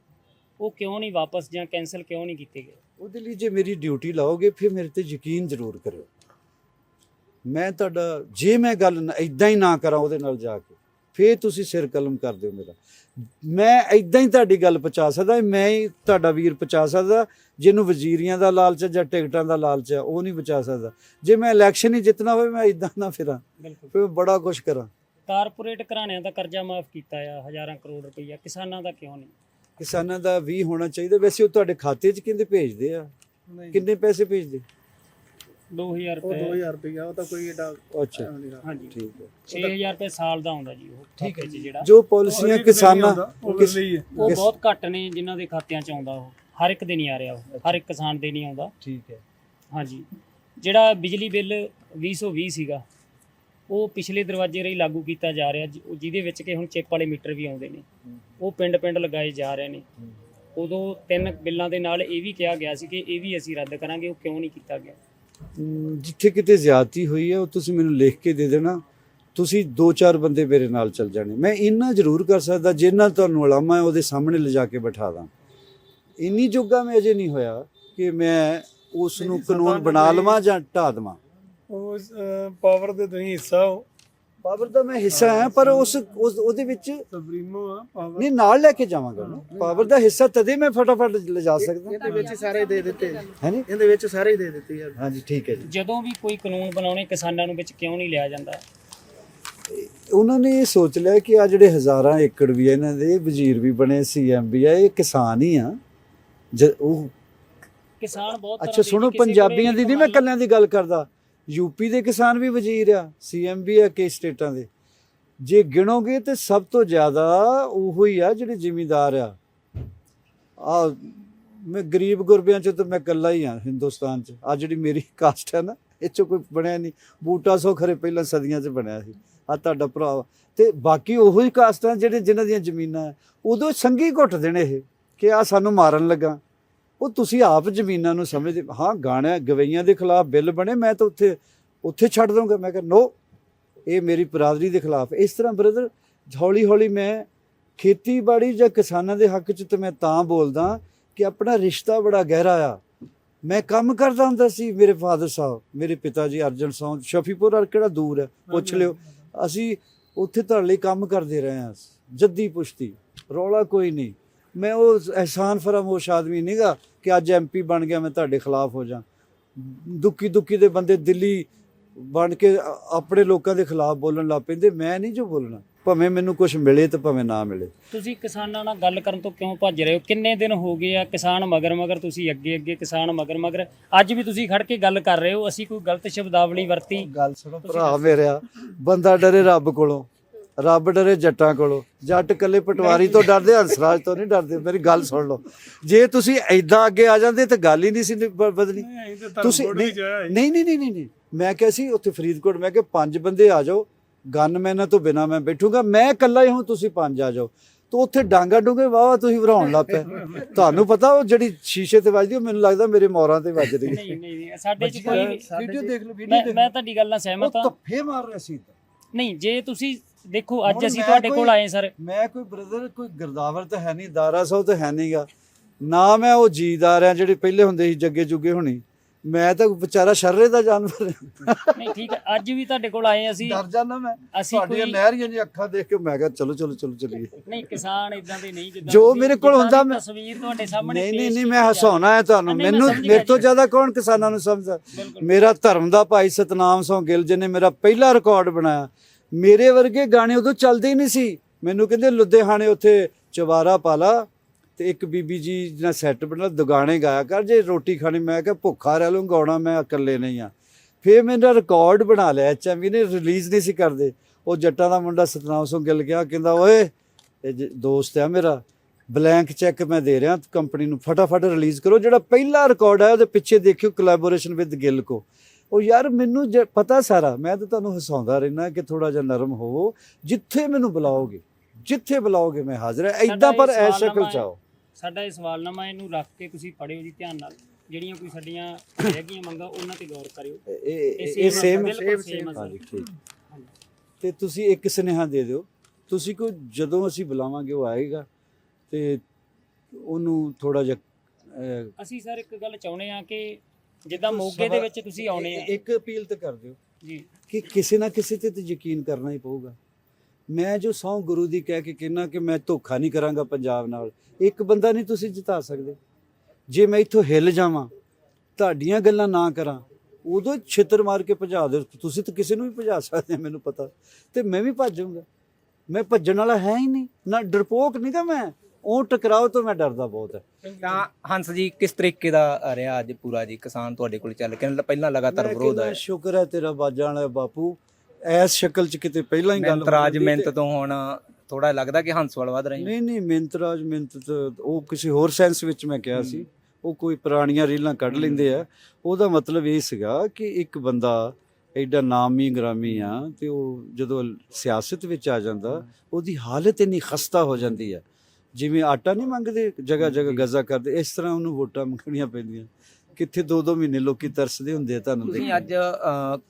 ਉਹ ਕਿਉਂ ਨਹੀਂ ਵਾਪਸ ਜਾਂ ਕੈਨਸਲ ਕਿਉਂ ਨਹੀਂ ਕੀਤੇ ਗਏ? ਉਹਦੇ ਲਈ ਜੇ ਮੇਰੀ ਡਿਊਟੀ ਲਾਓਗੇ ਫਿਰ ਮੇਰੇ ਤੇ ਯਕੀਨ ਜ਼ਰੂਰ ਕਰਿਓ। ਮੈਂ ਤੁਹਾਡਾ ਜੇ ਮੈਂ ਗੱਲ ਇਦਾਂ ਹੀ ਨਾ ਕਰਾਂ ਉਹਦੇ ਨਾਲ ਜਾ ਕੇ ਫਿਰ ਤੁਸੀਂ ਸਿਰ ਕਲਮ ਕਰ ਦਿਓ ਮੇਰਾ। ਮੈਂ ਇਦਾਂ ਹੀ ਤੁਹਾਡੀ ਗੱਲ ਪਹੁੰਚਾ ਸਕਦਾ ਮੈਂ ਹੀ ਤੁਹਾਡਾ ਵੀਰ ਪਹੁੰਚਾ ਸਕਦਾ ਜਿਹਨੂੰ ਵਜ਼ੀਰੀਆਂ ਦਾ ਲਾਲਚ ਹੈ ਜਾਂ ਟਿਕਟਾਂ ਦਾ ਲਾਲਚ ਹੈ ਉਹ ਨਹੀਂ ਬਚਾ ਸਕਦਾ। ਜੇ ਮੈਂ ਇਲੈਕਸ਼ਨ ਹੀ ਜਿੱਤਣਾ ਹੋਵੇ ਮੈਂ ਇਦਾਂ ਨਾ ਫਿਰਾਂ। ਬਿਲਕੁਲ। ਫਿਰ ਬੜਾ ਕੁਝ ਕਰਾਂ। ਕਾਰਪੋਰੇਟ ਘਰਾਣਿਆਂ ਦਾ ਕਰਜ਼ਾ ਮਾਫ ਕੀਤਾ ਆ ਹਜ਼ਾਰਾਂ ਕਰੋੜ ਰੁਪਈਆ। ਕਿਸਾਨਾਂ ਦਾ ਕਿਉਂ ਨਹੀਂ? ਕਿਸਾਨਾਂ ਦਾ ਵੀ ਹੋਣਾ ਚਾਹੀਦਾ। ਵੈਸੇ ਉਹ ਤੁਹਾਡੇ ਖਾਤੇ 'ਚ ਕਿੰਨੇ ਭੇਜਦੇ ਆ? ਕਿੰਨੇ ਪੈਸੇ ਭੇਜਦੇ? 2000 ਉਹ ਰੁਪਏ। 2000 ਰੁਪਇਆ ਉਹ ਤਾਂ ਕੋਈ ਏਡਾ ਅੱਛਾ। ਹਾਂਜੀ। ਠੀਕ ਹੈ। 6000 ਰੁਪਏ ਸਾਲ ਦਾ ਆਉਂਦਾ ਜੀ ਉਹ ਠੀਕ ਖਾਤੇ 'ਚ ਜਿਹੜਾ। ਜੋ ਪਾਲਿਸੀਆਂ ਕਿਸਾਨਾਂ ਉਹ ਕਿਸ- ਲਈ ਹੈ। ਉਹ ਕਿਸ- ਬਹੁਤ ਘੱਟ ਨੇ ਜਿਨ੍ਹਾਂ ਦੇ ਖਾਤਿਆਂ 'ਚ ਆਉਂਦਾ ਉਹ। ਹਰ ਇੱਕ ਦੇ ਨਹੀਂ ਆ ਰਿਹਾ ਉਹ। ਹਰ ਇੱਕ ਕਿਸਾਨ ਦੇ ਨਹੀਂ ਆਉਂਦਾ। ਠੀਕ ਹੈ। ਹਾਂਜੀ। ਜਿਹੜਾ ਬਿਜਲੀ ਬਿੱਲ 2020 ਸੀਗਾ ਉਹ ਪਿਛਲੇ ਦਰਵਾਜ਼ੇ ਰਹੀ ਲਾਗੂ ਕੀਤਾ ਜਾ ਰਿਹਾ ਜਿ- ਉਹ ਜਿਹਦੇ ਵਿੱਚ ਕਿ ਹੁਣ ਚਿੱਪ ਵਾਲੇ ਮੀਟਰ ਵੀ ਆਉਂਦੇ ਨੇ। ਉਹ ਪਿੰਡ-ਪਿੰਡ ਲਗਾਏ ਜਾ ਰਹੇ ਨੇ। ਉਦੋਂ ਤਿੰਨ ਬਿੱਲਾਂ ਦੇ ਨਾਲ ਇਹ ਵੀ ਕਿਹਾ ਗਿਆ ਸੀ ਕਿ ਇਹ ਵੀ ਅਸੀਂ ਰੱਦ ਕਰਾਂਗੇ ਉਹ ਕਿਉਂ ਨਹੀਂ ਕੀਤਾ ਗਿਆ? ਅਮ, ਜਿੱਥੇ ਕਿਤੇ ਜ਼ਿਆਦਤੀ ਹੋਈ ਹੈ ਉਹ ਤੁਸੀਂ ਮੈਨੂੰ ਲਿਖ ਕੇ ਦੇ ਦੇਣਾ। ਤੁਸੀਂ ਦੋ ਚਾਰ ਬੰਦੇ ਮੇਰੇ ਨਾਲ ਚੱਲ ਜਾਣੇ। ਮੈਂ ਇੰਨਾ ਜ਼ਰੂਰ ਕਰ ਸਕਦਾ ਜਿੰਨਾ ਤੁਹਾਨੂੰ ਅਲਾਮਾ ਹੈ ਉਹਦੇ ਸਾਹਮਣੇ ਲਿਜਾ ਕੇ ਬਿਠਾ ਦਾਂ। ਇੰਨੀ ਜੋਗਾ ਮੈਂ ਅਜੇ ਨਹੀਂ ਹੋਇਆ ਕਿ ਮੈਂ ਉਸ ਨੂੰ ਕਾਨੂੰਨ ਬਣਾ ਲਵਾਂ ਜਾਂ ਢਾ ਦੇਵਾਂ। ਉਹ ਪਾਵਰ ਦੇ ਤੁਸੀਂ ਹਿੱਸਾ ਹੋ। ਪਾਵਰ ਦਾ ਮੈਂ ਹਿੱਸਾ ਹਾਂ ਪਰ ਉਸ ਉਸ- ਉਹਦੇ ਵਿੱਚ ਸੁਪਰੀਮੋ ਆ ਪਾਵਰ ਨਹੀਂ ਨਾਲ ਲੈ ਕੇ ਜਾਵਾਂਗਾ ਨਾ ਪਾਵਰ ਦਾ ਹਿੱਸਾ ਤਦੇ ਮੈਂ ਫਟਾਫਟ ਲਿਜਾ ਸਕਦਾ। ਇਹਦੇ ਵਿੱਚ ਸਾਰੇ ਦੇ ਦਿੱਤੇ। ਹੈ ਨੀ ਇਹਦੇ ਵਿੱਚ ਸਾਰੇ ਹੀ ਦੇ ਦਿੱਤੇ ਯਾਰ ਹਾਂਜੀ ਠੀਕ ਹੈ ਜੀ। ਜਦੋਂ ਵੀ ਕੋਈ ਕਾਨੂੰਨ ਬਣਾਉਣੇ ਕਿਸਾਨਾਂ ਨੂੰ ਵਿੱਚ ਕਿਉਂ ਨਹੀਂ ਲਿਆ ਜਾਂਦਾ? ਉਹਨਾਂ ਨੇ ਇਹ ਸੋਚ ਲਿਆ ਕਿ ਆ ਜਿਹੜੇ ਹਜ਼ਾਰਾਂ ਏਕੜ ਵੀ ਆ ਇਹਨਾਂ ਦੇ ਵਜ਼ੀਰ ਵੀ ਬਣੇ ਸੀਐਮ ਵੀ ਆ ਇਹ ਕਿਸਾਨ ਹੀ ਆ। ਜ- ਉਹ ਕਿਸਾਨ ਬਹੁਤ ਤਰ੍ਹਾਂ ਅੱਛਾ ਦੇ ਸੁਣੋ ਕਿਸੇ ਕੋਲੇ ਪੰਜਾਬੀਆਂ ਦੀ ਨਹੀਂ ਮੈਂ ਕੱਲਿਆਂ ਦੀ ਗੱਲ ਕਰਦਾ। ਯੂਪੀ ਦੇ ਕਿਸਾਨ ਵੀ ਵਜ਼ੀਰ ਆ ਸੀਐਮ ਵੀ ਆ ਕਈ ਸਟੇਟਾਂ ਦੇ। ਜੇ ਗਿਣੋਗੇ ਤੇ ਸਭ ਤੋਂ ਜ਼ਿਆਦਾ ਉਹੋ ਹੀ ਆ ਜਿਹੜੇ ਜ਼ਿਮੀਂਦਾਰ ਆ। ਆ ਮੈਂ ਗਰੀਬ ਗੁਰਬਿਆਂ ਚ ਤਾਂ ਮੈਂ ਇਕੱਲਾ ਹੀ ਆ ਹਿੰਦੁਸਤਾਨ ਚ। ਆ ਜਿਹੜੀ ਮੇਰੀ ਕਾਸਟ ਹੈ ਨਾ ਇਹ ਚੋਂ ਕੋਈ ਬਣਿਆ ਨਹੀਂ। ਬੂਟਾ ਸੋ ਖਰੇ ਪਹਿਲਾਂ ਸਦੀਆਂ ਚ ਬਣਿਆ ਸੀ। ਆ ਤੁਹਾਡਾ ਭਰਾ ਵਾ। ਤੇ ਬਾਕੀ ਉਹੋ ਹੀ ਕਾਸਟਾਂ ਜਿਹੜੇ ਜਿਨ੍ਹਾਂ ਦੀਆਂ ਜ਼ਮੀਨਾਂ ਹੈ, ਉਦੋਂ ਸੰਗੀ ਘੁੱਟ ਦੇਣੇ ਇਹ ਕਿ ਆ ਸਾਨੂੰ ਮਾਰਨ ਲੱਗਾ। ਉਹ ਤੁਸੀਂ ਆਪ ਜ਼ਮੀਨਾਂ ਨੂੰ ਸਮਝਦੇ ਹਾਂ ਗਾਣਿਆਂ ਗਵਈਆਂ ਦੇ ਖਿਲਾਫ ਬਿੱਲ ਬਣੇ ਮੈਂ ਤਾਂ ਉੱਥੇ ਉੱਥੇ ਛੱਡ ਦਊਂਗਾ। ਮੈਂ ਕਿਹਾ ਨੋ ਇਹ ਮੇਰੀ ਬਰਾਦਰੀ ਦੇ ਖਿਲਾਫ ਇਸ ਤਰ੍ਹਾਂ ਬ੍ਰਦਰ ਹੌਲੀ ਹੌਲੀ ਮੈਂ ਖੇਤੀਬਾੜੀ ਜਾਂ ਕਿਸਾਨਾਂ ਦੇ ਹੱਕ 'ਚ ਤੇ ਮੈਂ ਤਾਂ ਬੋਲਦਾ ਕਿ ਆਪਣਾ ਰਿਸ਼ਤਾ ਬੜਾ ਗਹਿਰਾ ਆ। ਮੈਂ ਕੰਮ ਕਰਦਾ ਹੁੰਦਾ ਸੀ ਮੇਰੇ ਫਾਦਰ ਸਾਹਿਬ ਮੇਰੇ ਪਿਤਾ ਜੀ ਅਰਜਨ ਸੌਂ ਸ਼ਫੀਪੁਰ ਅਰ ਕਿਹੜਾ ਦੂਰ ਹੈ ਪੁੱਛ ਲਿਓ। ਅਸੀਂ ਉੱਥੇ ਤੁਹਾਡੇ ਲਈ ਕੰਮ ਕਰਦੇ ਰਹੇ ਹਾਂ ਜੱਦੀ ਪੁਸ਼ਤੀ ਰੌਲਾ ਕੋਈ ਨਹੀਂ। ਮੈਂ ਉਹ ਅਹਿਸਾਨ ਫਰਾਮੋਸ਼ ਆਦਮੀ ਨਹੀਂਗਾ ਕਿ ਅੱਜ ਐਮਪੀ ਬਣ ਗਿਆ ਮੈਂ ਤੁਹਾਡੇ ਖਿਲਾਫ ਹੋ ਜਾ। ਦੁੱਕੀ ਦੁੱਕੀ ਦੇ ਬੰਦੇ ਦਿੱਲੀ ਬਣ ਕੇ ਆਪਣੇ ਲੋਕਾਂ ਦੇ ਖਿਲਾਫ ਬੋਲਣ ਲੱਗ ਪੈਂਦੇ ਮੈਂ ਨਹੀਂ ਜੋ ਬੋਲਣਾ। ਭਾਵੇਂ ਮੈਨੂੰ ਕੁਝ ਮਿਲੇ ਤੇ ਭਾਵੇਂ ਨਾ ਮਿਲੇ। ਤੁਸੀਂ ਕਿਸਾਨਾਂ ਨਾਲ ਗੱਲ ਕਰਨ ਤੋਂ ਕਿਉਂ ਭੱਜ ਰਹੇ ਹੋ? ਕਿੰਨੇ ਦਿਨ ਹੋ ਗਏ ਆ ਕਿਸਾਨ ਮਗਰ ਮਗਰ ਤੁਸੀਂ ਅੱਗੇ ਅੱਗੇ ਕਿਸਾਨ ਮਗਰ ਮਗਰ। ਅੱਜ ਵੀ ਤੁਸੀਂ ਖੜ ਕੇ ਗੱਲ ਕਰ ਰਹੇ ਹੋ ਅਸੀਂ ਕੋਈ ਗਲਤ ਸ਼ਬਦਾਵਲੀ ਵਰਤੀ। ਗੱਲ ਸੁਣੋ ਭਰਾ ਮੇਰਿਆ ਬੰਦਾ ਡਰੇ ਰੱਬ ਕੋਲੋਂ। ਰੱਬ ਡਰੇ ਜੱਟਾਂ ਕੋਲੋਂ। ਜੱਟ ਕੱਲੇ ਪਟਵਾਰੀ ਤੋਂ ਡਰਦੇ ਹੰਸਰਾਜ ਤੋਂ ਨਹੀਂ ਡਰਦੇ। ਮੇਰੀ ਗੱਲ ਸੁਣ ਲਓ। ਜੇ ਤੁਸੀਂ ਐਦਾਂ ਅੱਗੇ ਆ ਜਾਂਦੇ ਤਾਂ ਗੱਲ ਹੀ ਨਹੀਂ ਸੀ ਬਦਲੀ। ਤੁਸੀਂ ਨਹੀਂ ਨਹੀਂ ਨਹੀਂ ਨਹੀਂ ਨਹੀਂ ਮੈਂ ਕਿਹਾ ਸੀ ਉੱਥੇ ਫਰੀਦਕੋਟ ਮੈਂ ਕਿਹਾ ਪੰਜ ਬੰਦੇ ਆ ਜਾਓ। ਗਨਮੈਨਾਂ ਤੋਂ ਬਿਨਾ ਮੈਂ ਬੈਠੂਗਾ। ਮੈਂ ਇਕੱਲਾ ਹੀ ਹਾਂ ਤੁਸੀਂ ਪੰਜ ਆ ਜਾਓ। ਤਾਂ ਉੱਥੇ ਡਾਂਗਾ ਡੂੰਗੇ ਵਾਵਾ ਤੁਸੀਂ ਵਰਾਉਣ ਲੱਗ ਪਏ। ਤੁਹਾਨੂੰ ਪਤਾ ਉਹ ਜਿਹੜੀ ਸ਼ੀਸ਼ੇ ਤੇ ਵੱਜਦੀ ਉਹ ਮੈਨੂੰ ਲੱਗਦਾ ਮੇਰੇ ਮੋਰਾਂ ਤੇ ਵੱਜ ਰਹੀ ਨਹੀਂ ਨਹੀਂ ਨਹੀਂ ਸਾਡੇ ਚ ਕੋਈ ਵੀਡੀਓ ਦੇਖ ਲਓ ਵੀਡੀਓ ਮੈਂ ਤੁਹਾਡੀ ਗੱਲ ਨਾਲ ਉਹ ਸਹਿਮਤ ਹਾਂ। ਧੱਫੇ ਮਾਰ ਰਿਹਾ ਸੀ। ਨਹੀਂ ਜੇ ਤੁਸੀਂ ਦੇਖੋ ਅੱਜ ਹੁਣ ਅਸੀਂ ਮੈਂ ਤੁਹਾਡੇ ਕੋਈ- ਕੋਲ ਆਏ ਸਰ। ਮੈਂ ਕੋਈ ਬ੍ਰਦਰ ਕੋਈ ਗਰਦਾਵਰ ਤਾਂ ਹੈ ਨਹੀਂ ਦਾਰਾ ਸਾਹਿਬ ਤਾਂ ਹੈ ਨਹੀਂਗਾ। ਨਾ ਮੈਂ ਉਹ ਜੀਦਾਰ ਆ ਜਿਹੜੇ ਪਹਿਲੇ ਹੁੰਦੇ ਸੀ ਜੱਗੇ ਜੁਗੇ ਹੋਣੀ। ਮੈਂ ਤਾਂ ਵਿਚਾਰਾ ਸ਼ਰਰੇ ਦਾ ਜਾਨਵਰ। ਨਹੀਂ ਠੀਕ ਹੈ ਅੱਜ ਵੀ ਤੁਹਾਡੇ ਕੋਲ ਆਏ ਅਸੀਂ। ਡਰ ਜਾਂਦਾ ਮੈਂ। ਅਸੀਂ ਤੁਹਾਡੀਆਂ ਕੋਈ ਨਹਿਰੀਆਂ ਜੀ ਅੱਖਾਂ ਦੇਖ ਕੇ ਮੈਂ ਕਿਹਾ ਚਲੋ ਚਲੋ ਚਲੋ ਚਲੀਏ। ਨਹੀਂ ਕਿਸਾਨ ਇਦਾਂ ਦੇ ਨਹੀਂ ਜਿੱਦਾਂ ਜੋ ਤੁਸੀਂ- ਮੇਰੇ ਕੋਲ ਜਿੱਦਾਂ ਹੁੰਦਾ ਦੀ ਮੈਂ- ਤਸਵੀਰ ਤੁਹਾਡੇ ਸਾਹਮਣੇ ਨਹੀਂ ਨਹੀਂ ਪੇਸ਼ ਨਹੀਂ ਕੀਤੀ ਮੈਂ ਹਸਾਉਣਾ ਹੈ ਤੁਹਾਨੂੰ। ਨਹੀਂ, ਮੈਂ ਮੈਨੂੰ ਸਮਝ ਮੇਰੇ ਗਿਆ ਤੋਂ ਜੀ। ਜ਼ਿਆਦਾ ਕੌਣ ਕਿਸਾਨਾਂ ਨੂੰ ਸਮਝਦਾ? ਬਿਲਕੁਲ। ਮੇਰਾ ਧਰਮ ਦਾ ਭਾਈ ਸਤਨਾਮ ਸਿੰਘ ਗਿੱਲ ਜੀ ਨੇ ਮੇਰਾ ਪਹਿਲਾ ਰਿਕਾਰਡ ਬਣਾਇਆ। ਮੇਰੇ ਵਰਗੇ ਗਾਣੇ ਉਦੋਂ ਚੱਲਦੇ ਹੀ ਨਹੀਂ ਸੀ। ਮੈਨੂੰ ਕਹਿੰਦੇ, ਲੁਧਿਆਣੇ ਉੱਥੇ ਚਵਾਰਾ ਪਾਲਾ ਤੇ ਇੱਕ ਬੀਬੀ ਜੀ ਨਾਲ ਸੈੱਟ ਬਣਾ ਦੁਗਾਣੇ ਗਾਇਆ ਕਰ, ਜੇ ਰੋਟੀ ਖਾਣੀ। ਮੈਂ ਕਿਹਾ, ਭੁੱਖਾ ਰਹਿ ਲੂੰ ਗਾਉਣਾ ਮੈਂ, ਇਕੱਲੇ ਨਹੀਂ ਆ। ਫੇਰ ਮੇਰਾ ਰਿਕਾਰਡ ਬਣਾ ਲਿਆ ਐਚਐਮਵੀ ਨੇ ਰਿਲੀਜ਼ ਨਹੀਂ ਸੀ ਕਰਦੇ। ਉਹ ਜੱਟਾਂ ਦਾ ਮੁੰਡਾ ਸਤਨਾਮ ਸਿੰਘ ਗਿੱਲ ਗਿਆ, ਕਹਿੰਦਾ, ਓਏ, ਇਹ ਜ- ਦੋਸਤ ਆ ਮੇਰਾ ਬਲੈਂਕ ਚੈੱਕ ਮੈਂ ਦੇ ਰਿਹਾ ਕੰਪਨੀ ਨੂੰ ਫਟਾਫਟ ਰਿਲੀਜ਼ ਕਰੋ। ਜਿਹੜਾ ਪਹਿਲਾ ਰਿਕਾਰਡ ਹੈ ਉਹਦੇ ਪਿੱਛੇ ਦੇਖਿਓ ਕੋਲੈਬੋਰੇਸ਼ਨ ਵਿਦ ਗਿੱਲ ਕੋ। ਉਹ ਯਾਰ ਮੈਨੂੰ ਪਤਾ ਸਾਰਾ ਮੈਂ ਤਾਂ ਤੁਹਾਨੂੰ ਹਸਾਉਂਦਾ ਰਹਿਣਾ ਕਿ ਥੋੜਾ ਜਿਹਾ ਨਰਮ ਹੋਵੋ ਜਿੱਥੇ ਮੈਨੂੰ ਬੁਲਾਓਗੇ ਜਿੱਥੇ ਬੁਲਾਓਗੇ ਮੈਂ ਹਾਜ਼ਰ ਹਾਂ। ਐਦਾਂ ਪਰ ਐ ਸ਼ਕਲ। ਚਾਓ। ਸਾਡਾ ਇਹ ਸਵਾਲਨਾਮਾ ਇਹਨੂੰ ਰੱਖ ਕੇ ਤੁਸੀਂ ਪੜਿਓ ਜੀ ਧਿਆਨ ਨਾਲ। ਜਿਹੜੀਆਂ ਕੋਈ ਸਾਡੀਆਂ ਹੈਗੀਆਂ ਮੰਗਾਂ ਉਹਨਾਂ ਤੇ ਗੌਰ ਕਰਿਓ। ਇਹ- ਇਹ ਸੇਮ ਹੈ ਹਾਂਜੀ। ਠੀਕ। ਤੇ ਤੁਸੀਂ ਇੱਕ ਸੁਨੇਹਾ ਦੇ ਦਿਓ। ਤੁਸੀਂ ਕੋ ਜਦੋਂ ਅਸੀਂ ਬੁਲਾਵਾਂਗੇ ਉਹ ਆਏਗਾ ਤੇ ਉਹਨੂੰ ਥੋੜਾ ਜਿਹਾ ਅਸੀਂ ਸਰ ਇੱਕ ਗੱਲ ਚਾਹੁੰਦੇ ਆ ਕਿ ਜਿੱਦਾਂ ਮੋਗੇ ਦੇ ਵਿੱਚ ਤੁਸੀਂ ਆਉਣੇ ਆ। ਇੱਕ ਅਪੀਲ ਤਾਂ ਕਰ ਦਿਓ ਜੀ। ਕਿ ਕਿਸੇ ਨਾ ਕਿਸੇ ਤੇ ਤਾਂ ਯਕੀਨ ਕਰਨਾ ਹੀ ਪਊਗਾ। ਮੈਂ ਜੋ ਸੌ ਗੁਰੂ ਦੀ ਕਹਿ ਕੇ ਕਹਿਣਾ ਕਿ ਮੈਂ ਧੋਖਾ ਨਹੀਂ ਕਰਾਂਗਾ ਪੰਜਾਬ ਨਾਲ ਇੱਕ ਬੰਦਾ ਨਹੀਂ ਤੁਸੀਂ ਜਿਤਾ ਸਕਦੇ। ਜੇ ਮੈਂ ਇੱਥੋਂ ਹਿੱਲ ਜਾਵਾਂ ਤੁਹਾਡੀਆਂ ਗੱਲਾਂ ਨਾ ਕਰਾਂ ਉਦੋਂ ਛਿੱਤਰ ਮਾਰ ਕੇ ਭਜਾ ਦਿਓ। ਤੁਸੀਂ ਤਾਂ ਕਿਸੇ ਨੂੰ ਵੀ ਭਜਾ ਸਕਦੇ ਮੈਨੂੰ ਪਤਾ। ਤੇ ਮੈਂ ਵੀ ਭੱਜ ਜਾਊਂਗਾ। ਮੈਂ ਭੱਜਣ ਵਾਲਾ ਹੈ ਹੀ ਨਹੀਂ ਨਾ ਡਰਪੋਕ ਨਹੀਂ ਗਾ ਮੈਂ। ਉਹ ਟਕਰਾਓ ਤੋਂ ਮੈਂ ਡਰਦਾ ਬਹੁਤ ਹੈ। ਤਾਂ ਹੰਸ ਜੀ ਕਿਸ ਤਰੀਕੇ ਦਾ ਰਿਹਾ ਅੱਜ ਪੂਰਾ ਜੀ? ਕਿਸਾਨ ਤੁਹਾਡੇ ਕੋਲ ਚੱਲ ਕੇ ਪਹਿਲਾਂ ਲਗਾਤਾਰ ਮੈਂ ਵਿਰੋਧ ਕਹਿੰਦਾ ਆਇਆ। ਸ਼ੁਕਰ ਹੈ ਤੇਰਾ ਬਾਜਾਂ ਵਾਲਾ ਬਾਪੂ। ਐਸ ਸ਼ਕਲ ਚ ਕਿਤੇ ਪਹਿਲਾਂ ਹੀ ਗੱਲ ਮਿੰਤਰਾਜ ਹੁੰਦੀ ਮਿੰਤ ਤੇ- ਤੋਂ ਹੁਣ ਥੋੜਾ ਲੱਗਦਾ ਕਿ ਹੰਸ ਵੱਲ ਵਧ ਰਹੀ ਨਹੀਂ ਨਹੀਂ ਮਿੰਤਰਾਜ ਮਿੰਤ ਤਾਂ ਉਹ ਕਿਸੇ ਹੋਰ ਸੈਂਸ ਵਿੱਚ ਮੈਂ ਕਿਹਾ ਸੀ। ਉਹ ਕੋਈ ਪੁਰਾਣੀਆਂ ਰੀਲਾਂ ਕੱਢ ਲੈਂਦੇ ਆ। ਉਹਦਾ ਮਤਲਬ ਇਹ ਸੀਗਾ ਕਿ ਇੱਕ ਬੰਦਾ ਐਡਾ ਨਾਮੀ ਗ੍ਰਾਮੀ ਆ ਤੇ ਉਹ ਜਦੋਂ ਸਿਆਸਤ ਵਿੱਚ ਆ ਜਾਂਦਾ ਉਹਦੀ ਹਾਲਤ ਇੰਨੀ ਖਸਤਾ ਹੋ ਜਾਂਦੀ ਆ। ਜਿਵੇਂ ਆਟਾ ਨਹੀਂ ਮੰਗਦੇ ਜਗ੍ਹਾ ਜਗ੍ਹਾ ਗਜ਼ਾ ਕਰਦੇ ਇਸ ਤਰ੍ਹਾਂ ਉਹਨੂੰ ਵੋਟਾਂ ਮੰਗਣੀਆਂ ਪੈਂਦੀਆਂ। ਕਿੱਥੇ ਦੋ ਦੋ ਮਹੀਨੇ ਲੋਕੀ ਤਰਸਦੇ ਹੁੰਦੇ ਆ ਤੁਹਾਨੂੰ ਤੁਸੀਂ ਦੇਖ ਅੱਜ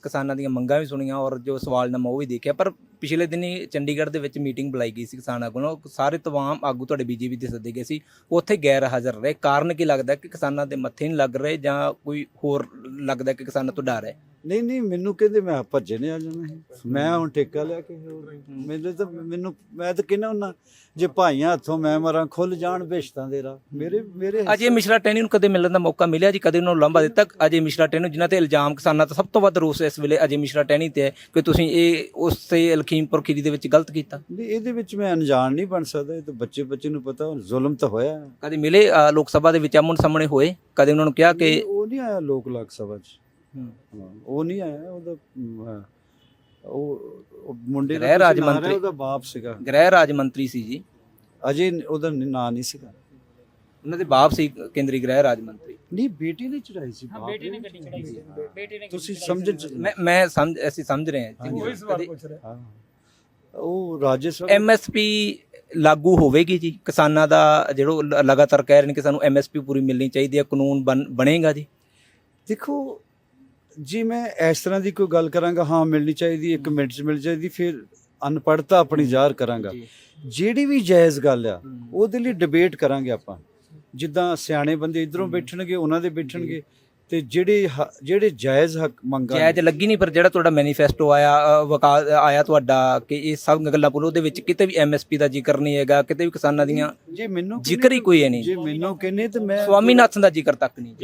ਕਿਸਾਨਾਂ ਦੀਆਂ ਮੰਗਾਂ ਵੀ ਸੁਣੀਆਂ ਔਰ ਜੋ ਸਵਾਲਨਾਮਾ ਉਹ ਵੀ ਦੇਖਿਆ ਪਰ ਪਿਛਲੇ ਦਿਨੀ ਚੰਡੀਗੜ੍ਹ ਦੇ ਵਿੱਚ ਮੀਟਿੰਗ ਬੁਲਾਈ ਗਈ ਸੀ ਕਿਸਾਨ ਆਗੂ ਸਾਰੇ ਤਮਾਮ ਆਗੂ ਤੁਹਾਡੇ ਬੀਜੇਪੀ ਦੇ ਸੱਦੇ ਗਏ ਸੀ ਉੱਥੇ ਗੈਰ ਹਾਜ਼ਰ ਰਹੇ। ਕਾਰਨ ਕੀ ਲੱਗਦਾ ਕਿ ਕਿਸਾਨਾਂ ਦੇ ਮੱਥੇ ਨਹੀਂ ਲੱਗ ਰਹੇ ਜਾਂ ਕੋਈ ਹੋਰ ਲੱਗਦਾ ਕਿ ਕਿਸਾਨਾਂ ਤੋਂ ਡਰ ਹੈ? ਨਹੀਂ ਨਹੀਂ ਮੈਨੂੰ ਕਹਿੰਦੇ ਮੈਂ ਭੱਜੇ ਨੇ ਆ ਜਾਣਾ ਸੀ। ਮੈਂ ਹੁਣ ਠੇਕਾ ਲਿਆ ਕੇ ਹੋਰ। ਮੈਨੂੰ ਤਾਂ ਮੈਨੂੰ ਮੈਂ ਤਾਂ ਕਹਿੰਦਾ ਹੁੰਦਾ ਜੇ ਭਾਈਆਂ ਹੱਥੋਂ ਮੈਂ ਮਰਾਂ ਖੁੱਲ ਜਾਣ ਬੇਸ਼ਤਾਂ ਦੇ ਰਾ ਮੇਰੇ ਮੇਰੇ ਅਜੇ ਮਿਸ਼ਰਾ ਟੈਨੀ ਨੂੰ ਕਦੇ ਮਿਲਣ ਦਾ ਮੌਕਾ ਮਿਲਿਆ ਜੀ ਕਦੇ ਉਹਨਾਂ ਨੂੰ ਲੰਬਾ ਦਿੱਤਾ। ਅਜੇ ਮਿਸ਼ਰਾ ਟੈਨੀ ਜਿਨ੍ਹਾਂ ਤੇ ਇਲਜ਼ਾਮ ਕਿਸਾਨਾਂ ਦਾ ਸਭ ਤੋਂ ਵੱਧ ਰੋਸ ਇਸ ਵੇਲੇ ਅਜੇ ਮਿਸ਼ਰਾ ਟੈਨੀ ਤੇ ਹੈ ਕਿ ਤੁਸੀਂ ਇਹ ਉਸ ਤੇ ਲਖੀਮਪੁਰ ਖੀਰੀ ਦੇ ਵਿੱਚ ਗਲਤ ਕੀਤਾ। ਨਹੀਂ ਇਹਦੇ ਵਿੱਚ ਮੈਂ ਅਣਜਾਣ ਨਹੀਂ ਬਣ ਸਕਦਾ ਇਹ ਤਾਂ ਬੱਚੇ ਬੱਚੇ ਨੂੰ ਪਤਾ ਜ਼ੁਲਮ ਤਾਂ ਹੋਇਆ। ਕਦੇ ਮਿਲੇ ਅ, ਲੋਕ ਸਭਾ ਦੇ ਵਿੱਚ ਆਮਣ ਸਾਹਮਣੇ ਹੋਏ ਕਦੇ ਉਹਨਾਂ ਨੂੰ ਕਿਹਾ ਕਿ ਉਹ ਨਹੀਂ ਆਇਆ ਲੋਕ ਲਾਕ ਸਭਾ ਚ। ਉਹ ਨਹੀਂ ਆਇਆ ਉਹਦਾ। ਉਹ ਉਹ ਮੁੰਡੇ ਗ੍ਰਹਿ ਰਾਜ ਮੰਤਰੀ। ਉਹਦਾ ਬਾਪ ਸੀਗਾ। ਗ੍ਰਹਿ ਰਾਜ ਮੰਤਰੀ ਸੀ ਜੀ। ਅਜੇ ਉਹਦਾ ਨਾਂ ਨਹੀਂ ਸੀਗਾ। ਉਹਨਾਂ ਦੇ ਬਾਪ ਸੀ ਕੇਂਦਰੀ ਗ੍ਰਹਿ ਰਾਜ ਮੰਤਰੀ। ਨਹੀਂ ਬੇਟੀ ਨੇ ਚੜਾਈ ਸੀ ਹਾਂ ਬਾਪ ਬੇਟੇ ਨੇ ਗੱਡੀ ਚੜਾਈ ਸੀ। ਬੇਟੇ ਨੇ ਤੁਸੀਂ ਸਮਝ। ਮੈਂ ਮੈਂ ਸਮਝ ਅਸੀਂ ਸਮਝ ਰਹੇ ਹਾਂ। ਉਹੀ ਸਵਾਲ ਪੁੱਛ ਰਿਹਾ। ਹਾਂ। ਉਹ ਰਾਜੇ ਸਾਹਿਬ ਐਮਐਸਪੀ ਲਾਗੂ ਹੋਵੇਗੀ ਜੀ। ਕਿਸਾਨਾਂ ਦਾ ਜਿਹੜੋ ਲਗਾਤਾਰ ਕਹਿ ਰਹੇ ਨੇ ਕਿ ਸਾਨੂੰ ਐਮਐਸਪੀ ਪੂਰੀ ਮਿਲਣੀ ਚਾਹੀਦੀ ਹੈ ਕਾਨੂੰਨ ਬਣ- ਬਣੇਗਾ ਜੀ। ਦੇਖੋ ਜੀ ਮੈਂ ਇਸ ਤਰ੍ਹਾਂ ਦੀ ਕੋਈ ਗੱਲ ਕਰਾਂਗਾ ਹਾਂ ਮਿਲਣੀ ਚਾਹੀਦੀ ਇੱਕ ਮਿੰਟ 'ਚ ਮਿਲ ਜਾਏਗੀ ਫਿਰ ਅਨਪੜ੍ਹਤਾ ਆਪਣੀ ਜ਼ਾਹਰ ਕਰਾਂਗਾ। ਜਿਹੜੀ ਵੀ ਜਾਇਜ਼ ਗੱਲ ਆ ਉਹਦੇ ਲਈ ਡਿਬੇਟ ਕਰਾਂਗੇ ਆਪਾਂ। ਜਿੱਦਾਂ ਸਿਆਣੇ ਬੰਦੇ ਇਧਰੋਂ ਬੈਠਣਗੇ ਉਹਨਾਂ ਦੇ ਬੈਠਣਗੇ ਤੇ ਜਿਹੜੇ ਜਿਹੜੇ ਜਾਇਜ਼ ਹੱਕ ਮੰਗਾਂ ਜਾਇਜ਼ ਲੱਗੀ ਨਹੀਂ ਪਰ ਜਿਹੜਾ ਤੁਹਾਡਾ ਮੈਨੀਫੈਸਟੋ ਆਇਆ ਵਕਾ- ਆਇਆ ਤੁਹਾਡਾ ਕਿ ਇਹ ਸਭ ਗੱਲਾਂ ਪੁੱਲੋ ਉਹਦੇ ਵਿੱਚ ਕਿਤੇ ਵੀ ਐਮਐਸਪੀ ਦਾ ਜ਼ਿਕਰ ਨਹੀਂ ਹੈਗਾ ਕਿਤੇ ਵੀ ਕਿਸਾਨਾਂ ਦੀਆਂ ਜੇ ਮੈਨੂੰ ਜ਼ਿਕਰ ਹੀ ਕੋਈ ਨਹੀਂ। ਜੇ ਮੈਨੂੰ ਕਹਿੰਦੇ ਤੇ ਮੈਂ ਸਵਾਮੀਨਾਥਨ ਦਾ ਜ਼ਿਕਰ ਤੱਕ ਨਹੀਂ।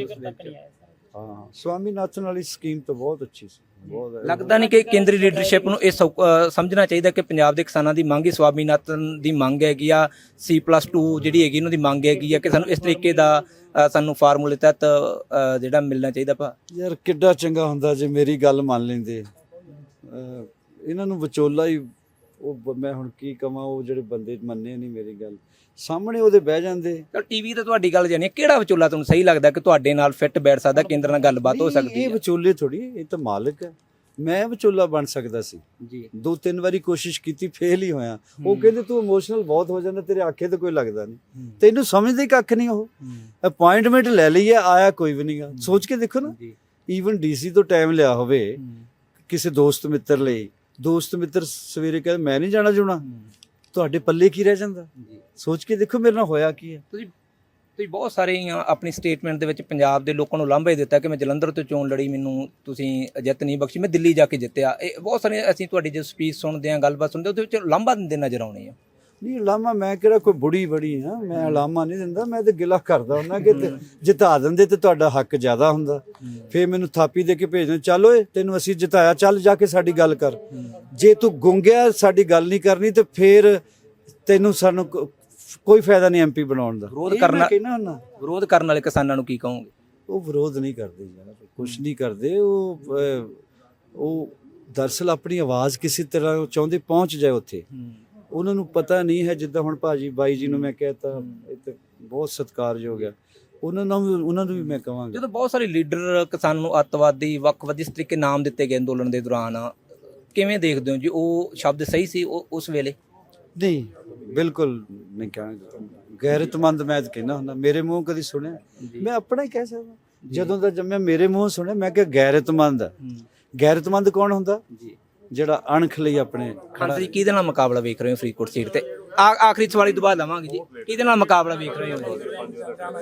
ਹਾਂ। ਸਵਾਮੀਨਾਥਨ ਵਾਲੀ ਸਕੀਮ ਤਾਂ ਬਹੁਤ ਅੱਛੀ ਸੀ। ਬਹੁਤ ਲੱਗਦਾ ਨਹੀਂ ਕਿ ਕੇਂਦਰੀ ਲੀਡਰਸ਼ਿਪ ਨੂੰ ਇਹ ਸੌ- ਅ, ਸਮਝਣਾ ਚਾਹੀਦਾ ਕਿ ਪੰਜਾਬ ਦੇ ਕਿਸਾਨਾਂ ਦੀ ਮੰਗ ਹੀ ਸਵਾਮੀਨਾਥਨ ਦੀ ਮੰਗ ਹੈਗੀ ਆ। C+2 ਜਿਹੜੀ ਹੈਗੀ ਉਹਨਾਂ ਦੀ ਮੰਗ ਹੈਗੀ ਆ ਕਿ ਸਾਨੂੰ ਇਸ ਤਰੀਕੇ ਦਾ ਅ, ਸਾਨੂੰ ਫਾਰਮੂਲੇ ਤਹਿਤ ਅ, ਜਿਹੜਾ ਮਿਲਣਾ ਚਾਹੀਦਾ ਭਾ। ਯਾਰ ਕਿੱਡਾ ਚੰਗਾ ਹੁੰਦਾ ਜੇ ਮੇਰੀ ਗੱਲ ਮੰਨ ਲੈਂਦੇ। ਅਹ ਇਹਨਾਂ ਨੂੰ ਵਿਚੋਲਾ ਹੀ ਉਹ ਬ- ਮੈਂ ਹੁਣ ਕੀ ਕਵਾਂ ਉਹ ਜਿਹੜੇ ਬੰਦੇ ਮੰਨੇ ਨਹੀਂ ਮੇਰੀ ਗੱਲ। ਸਾਹਮਣੇ ਉਹਦੇ ਬਹਿ ਜਾਂਦੇ। ਤਾਂ ਟੀਵੀ ਤੇ ਤੁਹਾਡੀ ਗੱਲ ਜਾਨੀ ਹੈ, ਕਿਹੜਾ ਵਿਚੋਲਾ ਤੁਹਾਨੂੰ ਸਹੀ ਲੱਗਦਾ ਕਿ ਤੁਹਾਡੇ ਨਾਲ ਫਿੱਟ ਬੈਠ ਸਕਦਾ ਕੇਂਦਰ ਨਾਲ ਗੱਲਬਾਤ ਹੋ ਨਹੀਂ, ਸਕਦੀ ਇਹ ਹੈ? ਵਿਚੋਲੇ ਥੋੜੀ ਇਹ ਤਾਂ ਮਾਲਕ ਹੈ। ਮੈਂ ਵਿਚੋਲਾ ਬਣ ਸਕਦਾ ਸੀ। ਜੀ। ਦੋ ਤਿੰਨ ਵਾਰੀ ਕੋਸ਼ਿਸ਼ ਕੀਤੀ ਫੇਲ ਹੀ ਹੋਇਆ। ਉਹ ਕਹਿੰਦੇ ਤੂੰ ਇਮੋਸ਼ਨਲ ਬਹੁਤ ਹੋ ਜਾਂਦਾ ਤੇਰੇ ਆਖੇ ਤੇ ਕੋਈ ਲੱਗਦਾ ਨਹੀਂ। ਤੈਨੂੰ ਸਮਝਦੇ ਕੱਖ ਨਹੀਂ ਉਹ। ਅਪਾਇੰਟਮੈਂਟ ਲੈ ਲਈ ਹੈ ਆਇਆ ਕੋਈ ਵੀ ਨਹੀਂਗਾ ਸੋਚ ਕੇ ਦੇਖੋ ਨਾ। ਜੀ। ਈਵਨ ਡੀਸੀ ਤੋਂ ਟਾਈਮ ਲਿਆ ਹੋਵੇ ਕਿਸੇ ਦੋਸਤ ਮਿੱਤਰ ਲਈ ਦੋਸਤ ਮਿੱਤਰ ਸਵੇਰੇ ਕਹਿੰਦੇ ਮੈਂ ਨਹੀਂ ਜਾਣਾ ਜੁਣਾ ਤੁਹਾਡੇ ਪੱਲੇ ਕੀ ਰਹਿ ਜਾਂਦਾ? ਸੋਚ ਕੇ ਦੇਖੋ ਮੇਰੇ ਨਾਲ ਹੋਇਆ ਕੀ ਹੈ। ਤੁਸੀਂ ਤੁਸੀਂ ਬਹੁਤ ਸਾਰੀਆਂ ਆਪਣੀ ਸਟੇਟਮੈਂਟ ਦੇ ਵਿੱਚ ਪੰਜਾਬ ਦੇ ਲੋਕਾਂ ਨੂੰ ਲਾਂਭੇ ਦਿੱਤਾ ਕਿ ਮੈਂ ਜਲੰਧਰ ਤੋਂ ਚੋਣ ਲੜੀ ਮੈਨੂੰ ਤੁਸੀਂ ਜਿੱਤ ਨਹੀਂ ਬਖਸ਼ੀ ਮੈਂ ਦਿੱਲੀ ਜਾ ਕੇ ਜਿੱਤਿਆ। ਇਹ ਬਹੁਤ ਸਾਰੀਆਂ ਅਸੀਂ ਤੁਹਾਡੀ ਜੋ ਸਪੀਚ ਸੁਣਦੇ ਹਾਂ ਗੱਲਬਾਤ ਸੁਣਦੇ ਉਹਦੇ ਵਿੱਚ ਲਾਂਭਾ ਦਿੰਦੇ ਨਜ਼ਰ ਆਉਣੇ ਆ। ਨਹੀਂ ਲਾਮਾ ਮੈਂ ਕਿਹੜਾ ਕੋਈ ਬੁੜੀ ਬੜੀ ਹਾਂ ਮੈਂ ਲਾਮਾ ਨਹੀਂ ਦਿੰਦਾ ਮੈਂ ਤੇ ਗਿਲਾ ਕਰਦਾ ਉਹਨਾਂ ਕਿ ਤੇ ਜਿਤਾ ਦਿੰਦੇ ਤੇ ਤੁਹਾਡਾ ਹੱਕ ਜ਼ਿਆਦਾ ਹੁੰਦਾ। ਫੇਰ ਮੈਨੂੰ ਥਾਪੀ ਦੇ ਕੇ ਭੇਜਦੇ ਚੱਲ ਓਏ ਤੈਨੂੰ ਅਸੀਂ ਜਿਤਾਇਆ ਚੱਲ ਜਾ ਕੇ ਸਾਡੀ ਗੱਲ ਕਰ। ਜੇ ਤੂੰ ਗੁੰਗਿਆ ਸਾਡੀ ਗੱਲ ਨਹੀਂ ਕਰਨੀ ਤੇ ਫੇਰ ਤੈਨੂੰ ਸਾਨੂੰ ਕੋਈ ਫਾਇਦਾ ਨਹੀਂ ਐਮਪੀ ਬਣਾਉਣ ਦਾ। ਵਿਰੋਧ ਕਰਨਾ- ਹੁੰਦਾ। ਵਿਰੋਧ ਕਰਨ ਵਾਲੇ ਕਿਸਾਨਾਂ ਨੂੰ ਕੀ ਕਹੋਗੇ? ਉਹ ਵਿਰੋਧ ਨਹੀਂ ਕਰਦੇ ਯਾਰ ਕੁਝ ਨਹੀਂ ਕਰਦੇ ਉਹ ਉਹ ਦਰਸਲ ਆਪਣੀ ਆਵਾਜ਼ ਕਿਸੇ ਤਰ੍ਹਾਂ ਚਾਹੁੰਦੇ ਪਹੁੰਚ ਜਾਏ ਉੱਥੇ। ਉਹਨਾਂ ਨੂੰ ਪਤਾ ਨਹੀਂ ਹੈ ਜਿੱਦਾਂ ਹੁਣ ਭਾਜੀ ਬਾਈ ਜੀ ਨੂੰ ਮੈਂ ਕਹਿਤਾ ਇਹ ਤੇ ਬਹੁਤ ਸਤਿਕਾਰਯੋਗ ਆ ਉਹਨਾਂ ਨੂੰ ਉਹਨਾਂ ਨੂੰ ਵੀ ਮੈਂ ਕਹਾਂਗਾ। ਜਦੋਂ ਬਹੁਤ ਸਾਰੇ ਲੀਡਰ ਕਿਸਾਨ ਨੂੰ ਅੱਤਵਾਦੀ ਵੱਖਵਾਦੀ ਇਸ ਤਰੀਕੇ ਨਾਮ ਦਿੱਤੇ ਗਏ ਅੰਦੋਲਨ ਦੇ ਦੌਰਾਨ ਕਿਵੇਂ ਦੇਖਦੇ ਹੋ ਜੀ? ਉਹ ਸ਼ਬਦ ਸਹੀ ਸੀ ਉਹ ਉਸ ਵੇਲੇ? ਨਹੀਂ ਬਿਲਕੁਲ ਨਹੀਂ ਕਹਾਂਗਾ ਗੈਰਤਮੰਦ ਮੈਂ ਤਾਂ ਕਹਿਣਾ ਹੁੰਦਾ ਮੇਰੇ ਮੂੰਹ ਕਦੀ ਸੁਣਿਆ? ਮੈਂ ਆਪਣਾ ਹੀ ਕਹਿ ਸਕਦਾ। ਜਦੋਂ ਦਾ ਜੰਮਿਆ ਮੇਰੇ ਮੂੰਹ ਸੁਣਿਆ ਮੈਂ ਕਿ ਗੈਰਤਮੰਦ। ਗੈਰਤਮੰਦ ਕੌਣ ਹੁੰਦਾ? ਜੀ। ਜਿਹੜਾ ਅਣਖ ਲਈ ਆਪਣੇ ਖਾਨ ਜੀ ਕਿਹਦੇ ਨਾਲ ਮੁਕਾਬਲਾ ਵੇਖ ਰਹੇ ਹੋ ਫਰੀਦਕੋਟ ਸੀਟ ਤੇ? ਆ- ਆਖਰੀ ਸਵਾਲੀ ਤੋਂ ਬਾਅਦ ਲਵਾਂਗੇ ਜੀ। ਕਿਹਦੇ ਨਾਲ ਮੁਕਾਬਲਾ ਵੇਖ ਰਹੇ ਹੋ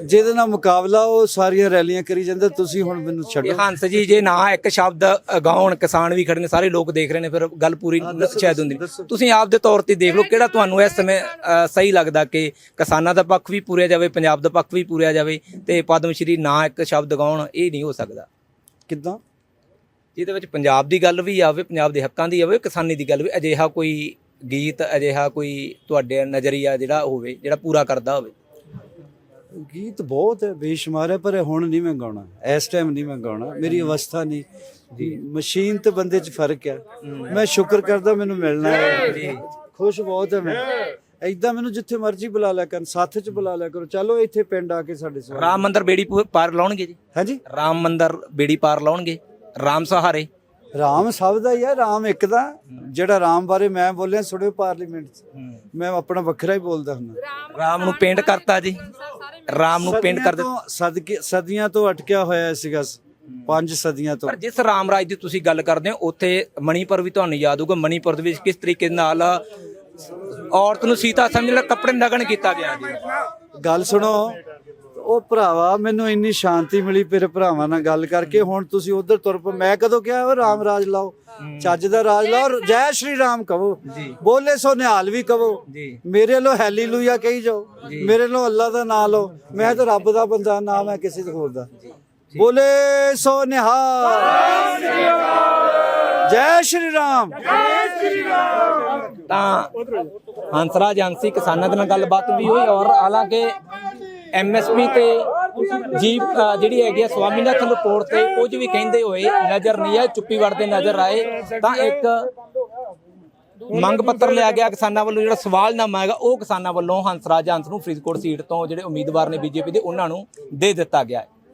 ਜਿਹਦੇ ਨਾਲ ਮੁਕਾਬਲਾ ਉਹ ਸਾਰੀਆਂ ਰੈਲੀਆਂ ਕਰੀ ਜਾਂਦੇ ਤੁਸੀਂ ਹੁਣ ਮੈਨੂੰ ਇਹ ਛੱਡੋ। ਹੰਸ ਜੀ ਜੇ ਨਾ ਇੱਕ ਸ਼ਬਦ ਗਾਉਣ ਕਿਸਾਨ ਵੀ ਖੜੇ ਨੇ ਸਾਰੇ ਲੋਕ ਦੇਖ ਰਹੇ ਨੇ ਫਿਰ ਗੱਲ ਪੂਰੀ ਸ਼ਾਇਦ ਹੁੰਦੀ। ਨਹੀਂ। ਤੁਸੀਂ ਆਪ ਦੇ ਤੌਰ ਤੇ ਦੇਖ ਲਓ ਕਿਹੜਾ ਤੁਹਾਨੂੰ ਇਸ ਸਮੇਂ ਅ, ਸਹੀ ਲੱਗਦਾ ਕਿ ਕਿਸਾਨਾਂ ਦਾ ਪੱਖ ਵੀ ਪੂਰਿਆ ਜਾਵੇ ਪੰਜਾਬ ਦਾ ਪੱਖ ਵੀ ਪੂਰਿਆ ਜਾਵੇ ਤੇ ਪਦਮ ਸ਼੍ਰੀ ਨਾ ਇੱਕ ਸ਼ਬਦ ਗਾਉਣ ਇਹ ਨਹੀਂ ਹੋ ਸਕਦਾ। ਕਿੱਦਾਂ? ਜਿਹਦੇ ਵਿੱਚ ਪੰਜਾਬ ਦੀ ਗੱਲ ਵੀ ਆਵੇ ਪੰਜਾਬ ਦੇ ਹੱਕਾਂ ਦੀ ਆਵੇ ਕਿਸਾਨੀ ਦੀ ਗੱਲ ਵੀ ਅਜਿਹਾ ਕੋਈ ਗੀਤ ਅਜਿਹਾ ਕੋਈ ਤੁਹਾਡੇ ਨਜ਼ਰੀਆ ਜਿਹੜਾ ਹੋਵੇ ਜਿਹੜਾ ਪੂਰਾ ਕਰਦਾ ਹੋਵੇ। ਗੀਤ ਬਹੁਤ ਹੈ ਬੇਸ਼ੁਮਾਰ ਹੈ ਪਰ ਹੁਣ ਨਹੀਂ ਮੈਂ ਗਾਉਣਾ। ਇਸ ਟਾਈਮ ਨਹੀਂ ਮੈਂ ਗਾਉਣਾ ਮੇਰੀ ਅਵਸਥਾ ਨਹੀਂ। ਮਸ਼ੀਨ ਤੇ ਬੰਦੇ 'ਚ ਫ਼ਰਕ ਹੈ। ਮੈਂ ਸ਼ੁਕਰ ਕਰਦਾ ਮੈਨੂੰ ਮਿਲਣਾ ਹੈ। ਖੁਸ਼ ਬਹੁਤ ਹੈ ਮੈਂ। ਐਦਾਂ ਮੈਨੂੰ ਜਿੱਥੇ ਮਰਜ਼ੀ ਬੁਲਾ ਲਿਆ ਕਰਨ ਸਾਥ 'ਚ ਬੁਲਾ ਲਿਆ ਕਰੋ। ਚਲੋ ਇੱਥੇ ਪਿੰਡ ਆ ਕੇ ਸਾਡੇ ਸਵਾਲ। ਰਾਮ ਮੰਦਰ ਬੇੜੀ ਪਾਰ ਲਾਉਣਗੇ ਜੀ। ਹਾਂਜੀ? ਰਾਮ ਮੰਦਰ ਬੇੜੀ ਪਾਰ ਲਾਉਣਗੇ। ਰਾਮ ਸਹਾਰੇ। ਰਾਮ ਸਭ ਦਾ ਹੀ ਹੈ ਰਾਮ ਇੱਕ ਦਾ। ਜਿਹੜਾ ਰਾਮ ਬਾਰੇ ਮੈਂ ਬੋਲਿਆ ਸੁਣਿਓ ਪਾਰਲੀਮੈਂਟ 'ਚ। ਮੈਂ ਆਪਣਾ ਵੱਖਰਾ ਹੀ ਬੋਲਦਾ ਹੁੰਦਾ। ਰਾਮ ਨੂੰ ਪੇਂਟ ਕਰਤਾ ਜੀ। ਰਾਮ ਨੂੰ ਪੇਂਟ ਕਰ ਦਿੱਤਾ। ਸਦਕੇ ਸਦੀਆਂ ਤੋਂ ਅਟਕਿਆ ਹੋਇਆ ਸੀਗਾ ਪੰਜ ਸਦੀਆਂ ਤੋਂ। ਪਰ ਜਿਸ ਰਾਮ ਰਾਜ ਦੀ ਤੁਸੀਂ ਗੱਲ ਕਰਦੇ ਹੋ ਉੱਥੇ ਮਣੀਪੁਰ ਵੀ ਤੁਹਾਨੂੰ ਯਾਦ ਹੋਊਗਾ। ਮਣੀਪੁਰ ਦੇ ਵਿੱਚ ਕਿਸ ਤਰੀਕੇ ਨਾਲ ਔਰਤ ਨੂੰ ਸੀਤਾ ਸਮਝ ਲੈ ਕੱਪੜੇ ਨਗਨ ਕੀਤਾ ਗਿਆ ਜੀ। ਗੱਲ ਸੁਣੋ ਉਹ ਭਰਾਵਾ ਮੈਨੂੰ ਇੰਨੀ ਸ਼ਾਂਤੀ ਮਿਲੀ ਤੇਰੇ ਭਰਾਵਾਂ ਨਾਲ ਗੱਲ ਕਰਕੇ। ਹੁਣ ਤੁਸੀਂ ਉਧਰ ਤੁਰ ਪਓ। ਮੈਂ ਕਦੋਂ ਕਿਹਾ ਉਹ ਰਾਮ ਰਾਜ ਲਾਓ। ਚੱਜ ਦਾ ਰਾਜ ਲਾਓ। ਜੈ ਸ਼੍ਰੀ ਰਾਮ ਕਹੋ। ਬੋਲੇ ਸੋ ਨਿਹਾਲ ਵੀ ਕਹੋ। ਜੀ। ਮੇਰੇ ਵੱਲੋਂ ਹੈਲੀਲੂਇਆ ਕਹੀ ਜਾਓ। ਮੇਰੇ ਵੱਲੋਂ ਅੱਲਾ ਦਾ ਨਾਮ ਲਓ। ਮੈਂ ਤਾਂ ਰੱਬ ਦਾ ਬੰਦਾ ਨਾ ਮੈਂ ਕਿਸੇ ਦੇ ਹੋਰ ਦਾ। ਬੋਲੇ ਸੋ ਨਿਹਾਲ ਜੈ ਸ਼੍ਰੀ ਰਾਮ। ਤਾਂ ਹੰਸਰਾਜ ਹੰਸੀ ਕਿਸਾਨਾਂ ਦੇ ਨਾਲ ਗੱਲਬਾਤ ਵੀ ਹੋਈ ਔਰ ਹਾਲਾਂਕਿ ਐਮਐਸਪੀ ਤੇ ਜੀ ਜਿਹੜੀ ਹੈਗੀ ਆ ਸਵਾਮੀਨਾਥਨ ਰਿਪੋਰਟ ਤੇ ਕੁਝ ਵੀ ਕਹਿੰਦੇ ਹੋਏ ਨਜ਼ਰ ਨਹੀਂ ਆਏ, ਚੁੱਪੀ ਵੜਦੇ ਨਜ਼ਰ ਆਏ, ਤਾਂ ਇੱਕ ਮੰਗ ਪੱਤਰ ਲਿਆ ਗਿਆ ਕਿਸਾਨਾਂ ਵੱਲੋਂ, ਜਿਹੜਾ ਸਵਾਲਨਾਮਾ ਹੈਗਾ ਉਹ ਕਿਸਾਨਾਂ ਵੱਲੋਂ ਹੰਸਰਾਜ ਹੰਸ ਨੂੰ ਫਰੀਦਕੋਟ ਸੀਟ ਤੋਂ ਜਿਹੜੇ ਉਮੀਦਵਾਰ ਨੇ ਬੀਜੇਪੀ ਦੇ, ਉਹਨਾਂ ਨੂੰ ਦੇ ਦਿੱਤਾ ਗਿਆ ਹੈ।